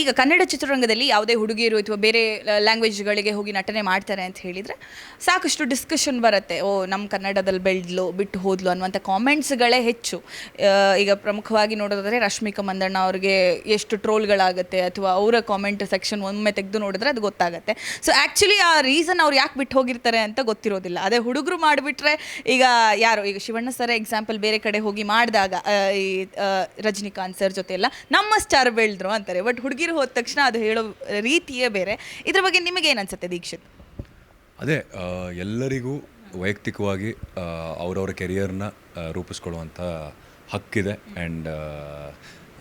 ಈಗ ಕನ್ನಡ ಚಿತ್ರರಂಗದಲ್ಲಿ ಯಾವುದೇ ಹುಡುಗಿಯರು ಅಥವಾ ಬೇರೆ ಲ್ಯಾಂಗ್ವೇಜ್ಗಳಿಗೆ ಹೋಗಿ ನಟನೆ ಮಾಡ್ತಾರೆ ಅಂತ ಹೇಳಿದರೆ ಸಾಕಷ್ಟು ಡಿಸ್ಕಷನ್ ಬರುತ್ತೆ. ಓ ನಮ್ಮ ಕನ್ನಡದಲ್ಲಿ ಬೆಳೆದ್ಲು, ಬಿಟ್ಟು ಹೋದ್ಲು ಅನ್ನುವಂಥ ಕಾಮೆಂಟ್ಸ್ಗಳೇ ಹೆಚ್ಚು. ಈಗ ಪ್ರಮುಖವಾಗಿ ನೋಡೋದಾದರೆ ರಶ್ಮಿಕಾ ಮಂದಣ್ಣ ಅವ್ರಿಗೆ ಎಷ್ಟು ಟ್ರೋಲ್ಗಳಾಗುತ್ತೆ ಅಥವಾ ಅವರ ಕಾಮೆಂಟ್ ಸೆಕ್ಷನ್ ಒಮ್ಮೆ ತೆಗೆದು ನೋಡಿದ್ರೆ ಅದು ಗೊತ್ತಾಗುತ್ತೆ. ಸೊ ಆ್ಯಕ್ಚುಲಿ ಆ ರೀಸನ್ ಅವ್ರು ಯಾಕೆ ಬಿಟ್ಟು ಹೋಗಿರ್ತಾರೆ ಅಂತ ಗೊತ್ತಿರೋದಿಲ್ಲ. ಅದೇ ಹುಡುಗರು ಮಾಡಿಬಿಟ್ರೆ ಈಗ ಯಾರು? ಈಗ ಶಿವಣ್ಣ ಸರ್ ಎಕ್ಸಾಂಪಲ್ ಬೇರೆ ಕಡೆ ಹೋಗಿ ಮಾಡಿದಾಗ ಈ ರಜನಿಕಾಂತ್ ಸರ್ ಜೊತೆ ಎಲ್ಲ ನಮ್ಮ ಸ್ಟಾರ್ ಬೆಳೆದ್ರು ಅಂತಾರೆ. ಬಟ್ ಹುಡುಗಿರು ಹೋದ ತಕ್ಷಣ ಅದು ಹೇಳೋ ರೀತಿಯೇ ಬೇರೆ. ಇದ್ರ ಬಗ್ಗೆ ನಿಮಗೆ ಏನು ಅನ್ಸುತ್ತೆ ದೀಕ್ಷಿತ್? ಅದೇ ಎಲ್ಲರಿಗೂ ವೈಯಕ್ತಿಕವಾಗಿ ಅವರವರ ಕೆರಿಯರ್ನ ರೂಪಿಸ್ಕೊಳ್ಳುವಂಥ ಹಕ್ಕಿದೆ. ಆ್ಯಂಡ್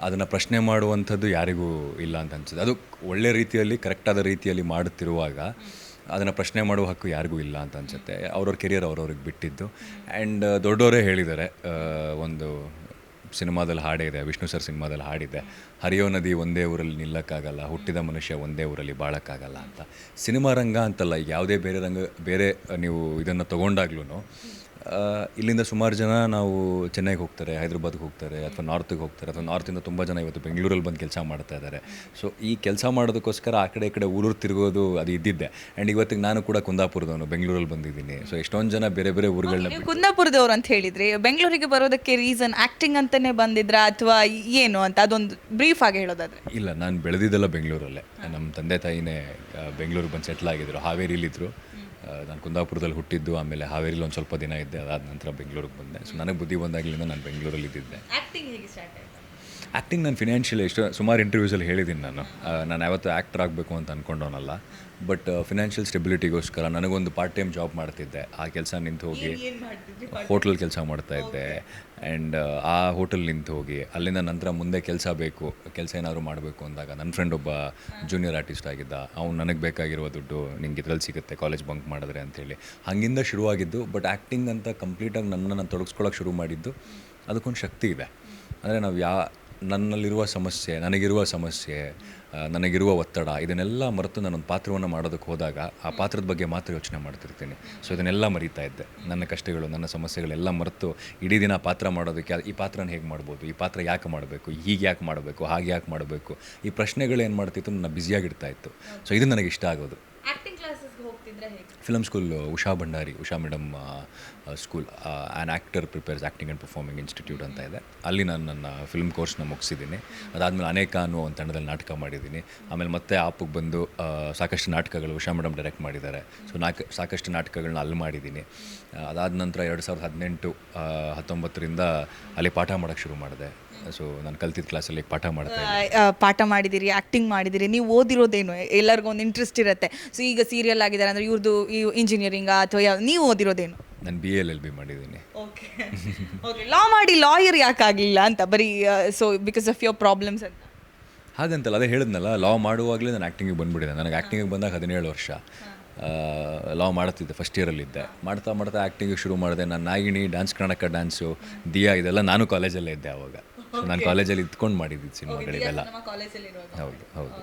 ಅದನ್ನು ಪ್ರಶ್ನೆ ಮಾಡುವಂಥದ್ದು ಯಾರಿಗೂ ಇಲ್ಲ ಅಂತ ಅನ್ಸುತ್ತೆ. ಅದು ಒಳ್ಳೆ ರೀತಿಯಲ್ಲಿ ಕರೆಕ್ಟಾದ ರೀತಿಯಲ್ಲಿ ಮಾಡುತ್ತಿರುವಾಗ ಅದನ್ನು ಪ್ರಶ್ನೆ ಮಾಡುವ ಹಕ್ಕು ಯಾರಿಗೂ ಇಲ್ಲ ಅಂತ ಅನಿಸುತ್ತೆ. ಅವ್ರವ್ರ ಕೆರಿಯರ್ ಅವ್ರವ್ರಿಗೆ ಬಿಟ್ಟಿದ್ದು. ಆ್ಯಂಡ್ ದೊಡ್ಡವರೇ ಹೇಳಿದ್ದಾರೆ ಒಂದು ಸಿನಿಮಾದಲ್ಲಿ ಹಾಡಿದೆ, ವಿಷ್ಣು ಸರ್ ಸಿನಿಮಾದಲ್ಲಿ ಹಾಡಿದೆ. ಹರಿಯೋ ನದಿ ಒಂದೇ ಊರಲ್ಲಿ ನಿಲ್ಲಕ್ಕಾಗಲ್ಲ, ಹುಟ್ಟಿದ ಮನುಷ್ಯ ಒಂದೇ ಊರಲ್ಲಿ ಬಾಳಕ್ಕಾಗಲ್ಲ ಅಂತ. ಸಿನಿಮಾ ರಂಗ ಅಂತಲ್ಲ ಯಾವುದೇ ಬೇರೆ ರಂಗ, ಬೇರೆ ನೀವು ಇದನ್ನು ತೊಗೊಂಡಾಗ್ಲೂ ಇಲ್ಲಿಂದ ಸುಮಾರು ಜನ ನಾವು ಚೆನ್ನೈಗೆ ಹೋಗ್ತಾರೆ ಹೈದ್ರಾಬಾದ್ಗೆ ಹೋಗ್ತಾರೆ ಅಥವಾ ನಾರ್ತಿಗೆ ಹೋಗ್ತಾರೆ ಅಥವಾ ನಾರ್ತಿಂದ ತುಂಬ ಜನ ಇವತ್ತು ಬೆಂಗಳೂರಲ್ಲಿ ಬಂದು ಕೆಲಸ ಮಾಡ್ತಾ ಇದ್ದಾರೆ. ಸೊ ಈ ಕೆಲಸ ಮಾಡೋದಕ್ಕೋಸ್ಕರ ಆ ಕಡೆ ಈ ಕಡೆ ಊರೂರು ತಿರುಗೋದು ಅದು ಇದ್ದಿದ್ದೆ. ಆ್ಯಂಡ್ ಇವತ್ತಿಗೆ ನಾನು ಕೂಡ ಕುಂದಾಪುರದವನು ಬೆಂಗಳೂರಲ್ಲಿ ಬಂದಿದ್ದೀನಿ. ಸೊ ಎಷ್ಟೊಂದು ಜನ ಬೇರೆ ಬೇರೆ ಊರುಗಳನ್ನ ಕುಂದಾಪುರದವರು ಅಂತ ಹೇಳಿದ್ರಿ ಬೆಂಗಳೂರಿಗೆ ಬರೋದಕ್ಕೆ ರೀಸನ್ ಆ್ಯಕ್ಟಿಂಗ್ ಅಂತಲೇ ಬಂದಿದ್ರಾ ಅಥವಾ ಏನು ಅಂತ ಅದೊಂದು ಬ್ರೀಫ್ ಆಗಿ ಹೇಳೋದಾದ್ರೆ? ಇಲ್ಲ ನಾನು ಬೆಳೆದಿದ್ದೆಲ್ಲ ಬೆಂಗಳೂರಲ್ಲೇ. ನಮ್ಮ ತಂದೆ ತಾಯಿನೇ ಬೆಂಗಳೂರಿಗೆ ಬಂದು ಸೆಟ್ಲ್ ಆಗಿದ್ದರು ಹಾವೇರಿಲಿದ್ದರು ನಾನು ಕುಂದಾಪುರದಲ್ಲಿ ಹುಟ್ಟಿದ್ದು, ಆಮೇಲೆ ಹಾವೇರಿಲಿ ಒಂದು ಸ್ವಲ್ಪ ದಿನ ಇದ್ದೆ, ಅದಾದ ನಂತರ ಬೆಂಗಳೂರಿಗೆ ಬಂದೆ. ಸೊ ನನಗೆ ಬುದ್ಧಿ ಬಂದಾಗಲಿಂದ ನಾನು ಬೆಂಗಳೂರಲ್ಲಿ ಇದ್ದಿದ್ದೆ ಆ್ಯಕ್ಟಿಂಗ್ ಹೇಗೆ ಸ್ಟಾರ್ಟ್ ಆಯ್ತು? ಆ್ಯಕ್ಟಿಂಗ್ ನಾನು ಫಿನಾನ್ಷಿಯಲ್ ಎಷ್ಟು ಸುಮಾರು ಇಂಟರ್ವ್ಯೂಸಲ್ಲಿ ಹೇಳಿದ್ದೀನಿ ನಾನು. ನಾನು ಯಾವತ್ತೂ ಆ್ಯಕ್ಟರ್ ಆಗಬೇಕು ಅಂತ ಅಂದ್ಕೊಂಡವನಲ್ಲ ಬಟ್ ಫಿನಾನ್ಷಿಯಲ್ ಸ್ಟೆಬಿಲಿಟಿಗೋಸ್ಕರ ನನಗೊಂದು ಪಾರ್ಟ್ ಟೈಮ್ ಜಾಬ್ ಮಾಡ್ತಿದ್ದೆ. ಆ ಕೆಲಸ ನಿಂತು ಹೋಗಿ ಹೋಟ್ಲಲ್ಲಿ ಕೆಲಸ ಮಾಡ್ತಾ ಇದ್ದೆ. ಆ್ಯಂಡ್ ಆ ಹೋಟೆಲ್ ನಿಂತು ಹೋಗಿ ಅಲ್ಲಿಂದ ನಂತರ ಮುಂದೆ ಕೆಲಸ ಬೇಕು ಕೆಲಸ ಏನಾದರೂ ಮಾಡಬೇಕು ಅಂದಾಗ ನನ್ನ ಫ್ರೆಂಡ್ ಒಬ್ಬ ಜೂನಿಯರ್ ಆರ್ಟಿಸ್ಟ್ ಆಗಿದ್ದ. ಅವ್ನು ನನಗೆ ಬೇಕಾಗಿರುವ ದುಡ್ಡು ನಿಂಗೆ ಇದ್ರಲ್ಲಿ ಸಿಗುತ್ತೆ ಕಾಲೇಜ್ ಬಂಕ್ ಮಾಡಿದ್ರೆ ಅಂತೇಳಿ ಹಂಗಿಂದ ಶುರುವಾಗಿದ್ದು ಬಟ್ ಆ್ಯಕ್ಟಿಂಗ್ ಅಂತ ಕಂಪ್ಲೀಟಾಗಿ ನನ್ನನ್ನು ತೊಡಗಿಸ್ಕೊಳ್ಳೋಕೆ ಶುರು ಮಾಡಿದ್ದು ಅದಕ್ಕೊಂದು ಶಕ್ತಿ ಇದೆ. ಅಂದರೆ ನಾವು ಯಾ ನನ್ನಲ್ಲಿರುವ ಸಮಸ್ಯೆ, ನನಗಿರುವ ಸಮಸ್ಯೆ ನನಗಿರುವ ಒತ್ತಡ, ಇದನ್ನೆಲ್ಲ ಮರೆತು ನಾನೊಂದು ಪಾತ್ರವನ್ನು ಮಾಡೋದಕ್ಕೆ ಹೋದಾಗ ಆ ಪಾತ್ರದ ಬಗ್ಗೆ ಮಾತ್ರ ಯೋಚನೆ ಮಾಡ್ತಿರ್ತೀನಿ. ಸೊ ಇದನ್ನೆಲ್ಲ ಮರೀತಾ ಇದ್ದೆ. ನನ್ನ ಕಷ್ಟಗಳು, ನನ್ನ ಸಮಸ್ಯೆಗಳೆಲ್ಲ ಮರೆತು ಇಡೀ ದಿನ ಪಾತ್ರ ಮಾಡೋದಕ್ಕೆ ಈ ಪಾತ್ರನ ಹೇಗೆ ಮಾಡ್ಬೋದು, ಈ ಪಾತ್ರ ಯಾಕೆ ಮಾಡಬೇಕು, ಹೀಗೆ ಯಾಕೆ ಮಾಡಬೇಕು, ಹಾಗೆ ಯಾಕೆ ಮಾಡಬೇಕು, ಈ ಪ್ರಶ್ನೆಗಳು ಏನು ಮಾಡ್ತಿತ್ತು, ನನ್ನ ಬ್ಯುಸಿಯಾಗಿಡ್ತಾ ಇತ್ತು. ಸೊ ಇದು ನನಗೆ ಇಷ್ಟ ಆಗೋದು. ಆ್ಯಕ್ಟಿಂಗ್ ಹೇಗೆ film school Usha Bhandari, Usha madam school an actor prepares acting and performing institute ಅಂತ ಇದೆ. ಅಲ್ಲಿ ನಾನು ನನ್ನ ಫಿಲ್ಮ್ ಕೋರ್ಸ್ನ ಮುಗಿಸಿದ್ದೀನಿ. ಅದಾದಮೇಲೆ ಅನೇಕ ಅನ್ನೋ ಒಂದು ತಂಡದಲ್ಲಿ ನಾಟಕ ಮಾಡಿದ್ದೀನಿ. ಆಮೇಲೆ ಮತ್ತೆ ಆಪಿಗೆ ಬಂದು ಸಾಕಷ್ಟು ನಾಟಕಗಳು ಉಷಾ ಮೇಡಮ್ ಡೈರೆಕ್ಟ್ ಮಾಡಿದ್ದಾರೆ. ಸೊ ನಾಲ್ಕು ಸಾಕಷ್ಟು ನಾಟಕಗಳನ್ನ ಅಲ್ಲಿ ಮಾಡಿದ್ದೀನಿ. ಅದಾದ ನಂತರ ಎರಡು ಸಾವಿರದ ಹದಿನೆಂಟು ಹತ್ತೊಂಬತ್ತರಿಂದ ಅಲ್ಲಿ ಪಾಠ ಮಾಡೋಕ್ಕೆ ಶುರು ಮಾಡಿದೆ. ಸೊ ನಾನು ಕಲ್ತಿದ್ದ ಕ್ಲಾಸಲ್ಲಿ ಪಾಠ ಮಾಡ್ತಾ ಇದ್ದೆ. ಆ, ಪಾಠ ಮಾಡಿದಿರಿ ಆ್ಯಕ್ಟಿಂಗ್ ಮಾಡಿದಿರಿ ನೀವು ಓದಿರೋದೇನು? ಎಲ್ಲರಿಗೂ ಒಂದು ಇಂಟ್ರೆಸ್ಟ್ ಇರುತ್ತೆ. ಸೊ ಈಗ ಸೀರಿಯಲ್ ಆಗಿದ್ದಾರೆ ಅಂದರೆ ಇವ್ರದ್ದು ಈ ಇಂಜಿನಿಯರಿಂಗಾ ಅಥವಾ ಯಾವ ನೀವು ಓದಿರೋದೇನು? ನಾನು ಬಿ ಎಲ್ ಎಲ್ ಬಿ ಮಾಡಿದ್ದೀನಿ. ಓಕೆ ಓಕೆ ಲಾ ಮಾಡಿ ಲಾಯರ್ ಯಾಕಾಗಲಿಲ್ಲ ಅಂತ ಬರೀ so because of your problems ಅಂತ. ಹಾಗಂತಲ್ಲ ಅದೇ ಹೇಳಿದ್ನಲ್ಲ ಲಾ ಮಾಡುವಾಗಲೇ ನಾನು ಆ್ಯಕ್ಟಿಂಗಿಗೆ ಬಂದ್ಬಿಟ್ಟಿದ್ದೆ. ನನಗೆ ಆ್ಯಕ್ಟಿಂಗಿಗೆ ಬಂದಾಗ ಹದಿನೇಳು ವರ್ಷ. ಲಾ ಮಾಡ್ತಿದ್ದೆ ಫಸ್ಟ್ ಇಯರಲ್ಲಿದ್ದೆ ಮಾಡ್ತಾ ಮಾಡ್ತಾ ಆ್ಯಕ್ಟಿಂಗಿಗೆ ಶುರು ಮಾಡಿದೆ. ನಾನು ನಾಗಿಣಿ ಡ್ಯಾನ್ಸ್ ಕರ್ನಾಟಕ ಡ್ಯಾನ್ಸು ದಿಯಾ ಇದೆಲ್ಲ ನಾನು ಕಾಲೇಜಲ್ಲೇ ಇದ್ದೆ ಅವಾಗ. ಸೊ ನಾನು ಕಾಲೇಜಲ್ಲಿ ಇದ್ಕೊಂಡು ಮಾಡಿದ್ದಿದ್ದು ಸಿನಿಮಾಗಳಿವೆಲ್ಲ. ಹೌದು ಹೌದು.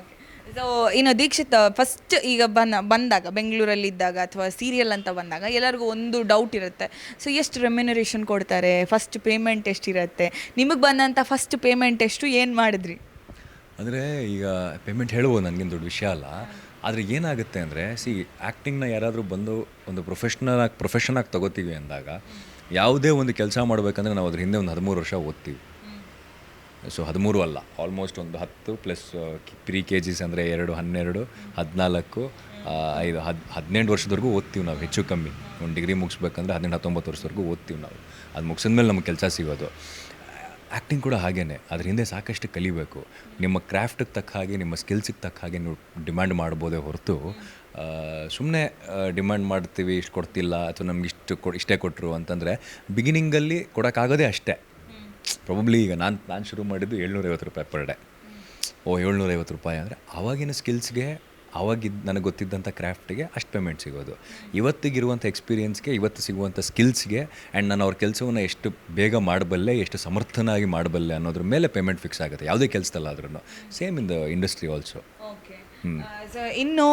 ಸೊ ಇನ್ನು ದೀಕ್ಷಿತ್ ಫಸ್ಟ್ ಈಗ ಬನ್ನ ಬಂದಾಗ ಬೆಂಗಳೂರಲ್ಲಿ ಇದ್ದಾಗ ಅಥವಾ ಸೀರಿಯಲ್ ಅಂತ ಬಂದಾಗ ಎಲ್ಲರಿಗೂ ಒಂದು ಡೌಟ್ ಇರುತ್ತೆ. ಸೊ ಎಷ್ಟು ರೆಮ್ಯುನರೇಷನ್ ಕೊಡ್ತಾರೆ? ಫಸ್ಟ್ ಪೇಮೆಂಟ್ ಎಷ್ಟಿರುತ್ತೆ? ನಿಮಗೆ ಬಂದಂಥ ಫಸ್ಟ್ ಪೇಮೆಂಟ್ ಎಷ್ಟು? ಏನು ಮಾಡಿದ್ರಿ? ಅಂದರೆ ಈಗ ಪೇಮೆಂಟ್ ಹೇಳ್ಬೋದು ನನಗೆ ದೊಡ್ಡ ವಿಷಯ ಅಲ್ಲ. ಆದರೆ ಏನಾಗುತ್ತೆ ಅಂದರೆ ಸಿ ಆ್ಯಕ್ಟಿಂಗ್ನ ಯಾರಾದರೂ ಬಂದು ಒಂದು ಪ್ರೊಫೆಷ್ನಲ್ ಆಗಿ ಪ್ರೊಫೆಷನ್ ಆಗಿ ತಗೋತೀವಿ ಅಂದಾಗ ಯಾವುದೇ ಒಂದು ಕೆಲಸ ಮಾಡಬೇಕಂದ್ರೆ ನಾವು ಅದ್ರ ಹಿಂದೆ ಒಂದು ಹದಿಮೂರು ವರ್ಷ ಓದ್ತೀವಿ. ಸೊ ಹದಿಮೂರು ಅಲ್ಲ. ಆಲ್ಮೋಸ್ಟ್ ಒಂದು ಹತ್ತು ಪ್ಲಸ್ ಪ್ರೀ ಕೆ ಜಿಸ್ ಅಂದರೆ ಎರಡು, ಹನ್ನೆರಡು, ಹದಿನಾಲ್ಕು ಐದು, ಹದ್, ಹದಿನೆಂಟು ವರ್ಷದವರೆಗೂ ಓದ್ತೀವಿ ನಾವು, ಹೆಚ್ಚು ಕಮ್ಮಿ. ಒಂದು ಡಿಗ್ರಿ ಮುಗಿಸ್ಬೇಕಂದ್ರೆ ಹದಿನೆಂಟು, ಹತ್ತೊಂಬತ್ತು ವರ್ಷದವರೆಗೂ ಓದ್ತೀವಿ ನಾವು. ಅದು ಮುಗಿಸಿದ ಮೇಲೆ ನಮ್ಗೆ ಕೆಲಸ ಸಿಗೋದು. ಆ್ಯಕ್ಟಿಂಗ್ ಕೂಡ ಹಾಗೇ ಅದ್ರ ಹಿಂದೆ ಸಾಕಷ್ಟು ಕಲಿಬೇಕು. ನಿಮ್ಮ ಕ್ರಾಫ್ಟಿಗೆ ತಕ್ಕ ಹಾಗೆ, ನಿಮ್ಮ ಸ್ಕಿಲ್ಸಿಗೆ ತಕ್ಕ ಹಾಗೆ ನೀವು ಡಿಮ್ಯಾಂಡ್ ಮಾಡ್ಬೋದೇ ಹೊರತು ಸುಮ್ಮನೆ ಡಿಮ್ಯಾಂಡ್ ಮಾಡ್ತೀವಿ, ಇಷ್ಟು ಕೊಡ್ತಿಲ್ಲ, ಅಥವಾ ನಮ್ಗೆ ಇಷ್ಟು ಕೊ ಇಷ್ಟೇ ಕೊಟ್ಟರು ಅಂತಂದರೆ ಬಿಗಿನಿಂಗಲ್ಲಿ ಕೊಡೋಕ್ಕಾಗೋದೇ ಅಷ್ಟೇ. ಪ್ರಾಬಬ್ಲಿ ಈಗ ನಾನು ನಾನು ಶುರು ಮಾಡಿದ್ದು ಏಳ್ನೂರೈವತ್ತು ರೂಪಾಯಿ ಪರ್ ಡೇ ಓ, ಏಳ್ನೂರೈವತ್ತು ರೂಪಾಯಿ ಅಂದರೆ ಆವಾಗಿನ ಸ್ಕಿಲ್ಸ್ಗೆ ಆವಾಗಿದ್ದ ನನಗೆ ಗೊತ್ತಿದ್ದಂಥ ಕ್ರಾಫ್ಟಿಗೆ ಅಷ್ಟು ಪೇಮೆಂಟ್ ಸಿಗೋದು. ಇವತ್ತಿಗಿರುವಂಥ ಎಕ್ಸ್ಪೀರಿಯೆನ್ಸ್ಗೆ ಇವತ್ತು ಸಿಗುವಂಥ ಸ್ಕಿಲ್ಸ್ಗೆ ಆ್ಯಂಡ್ ನಾನು ಅವ್ರ ಕೆಲಸವನ್ನು ಎಷ್ಟು ಬೇಗ ಮಾಡಬಲ್ಲೆ, ಎಷ್ಟು ಸಮರ್ಥನಾಗಿ ಮಾಡಬಲ್ಲೆ ಅನ್ನೋದ್ರ ಮೇಲೆ ಪೇಮೆಂಟ್ ಫಿಕ್ಸ್ ಆಗುತ್ತೆ. ಯಾವುದೇ ಕೆಲಸದಲ್ಲಾದ್ರೂ same in the industry also so ಇನ್ನು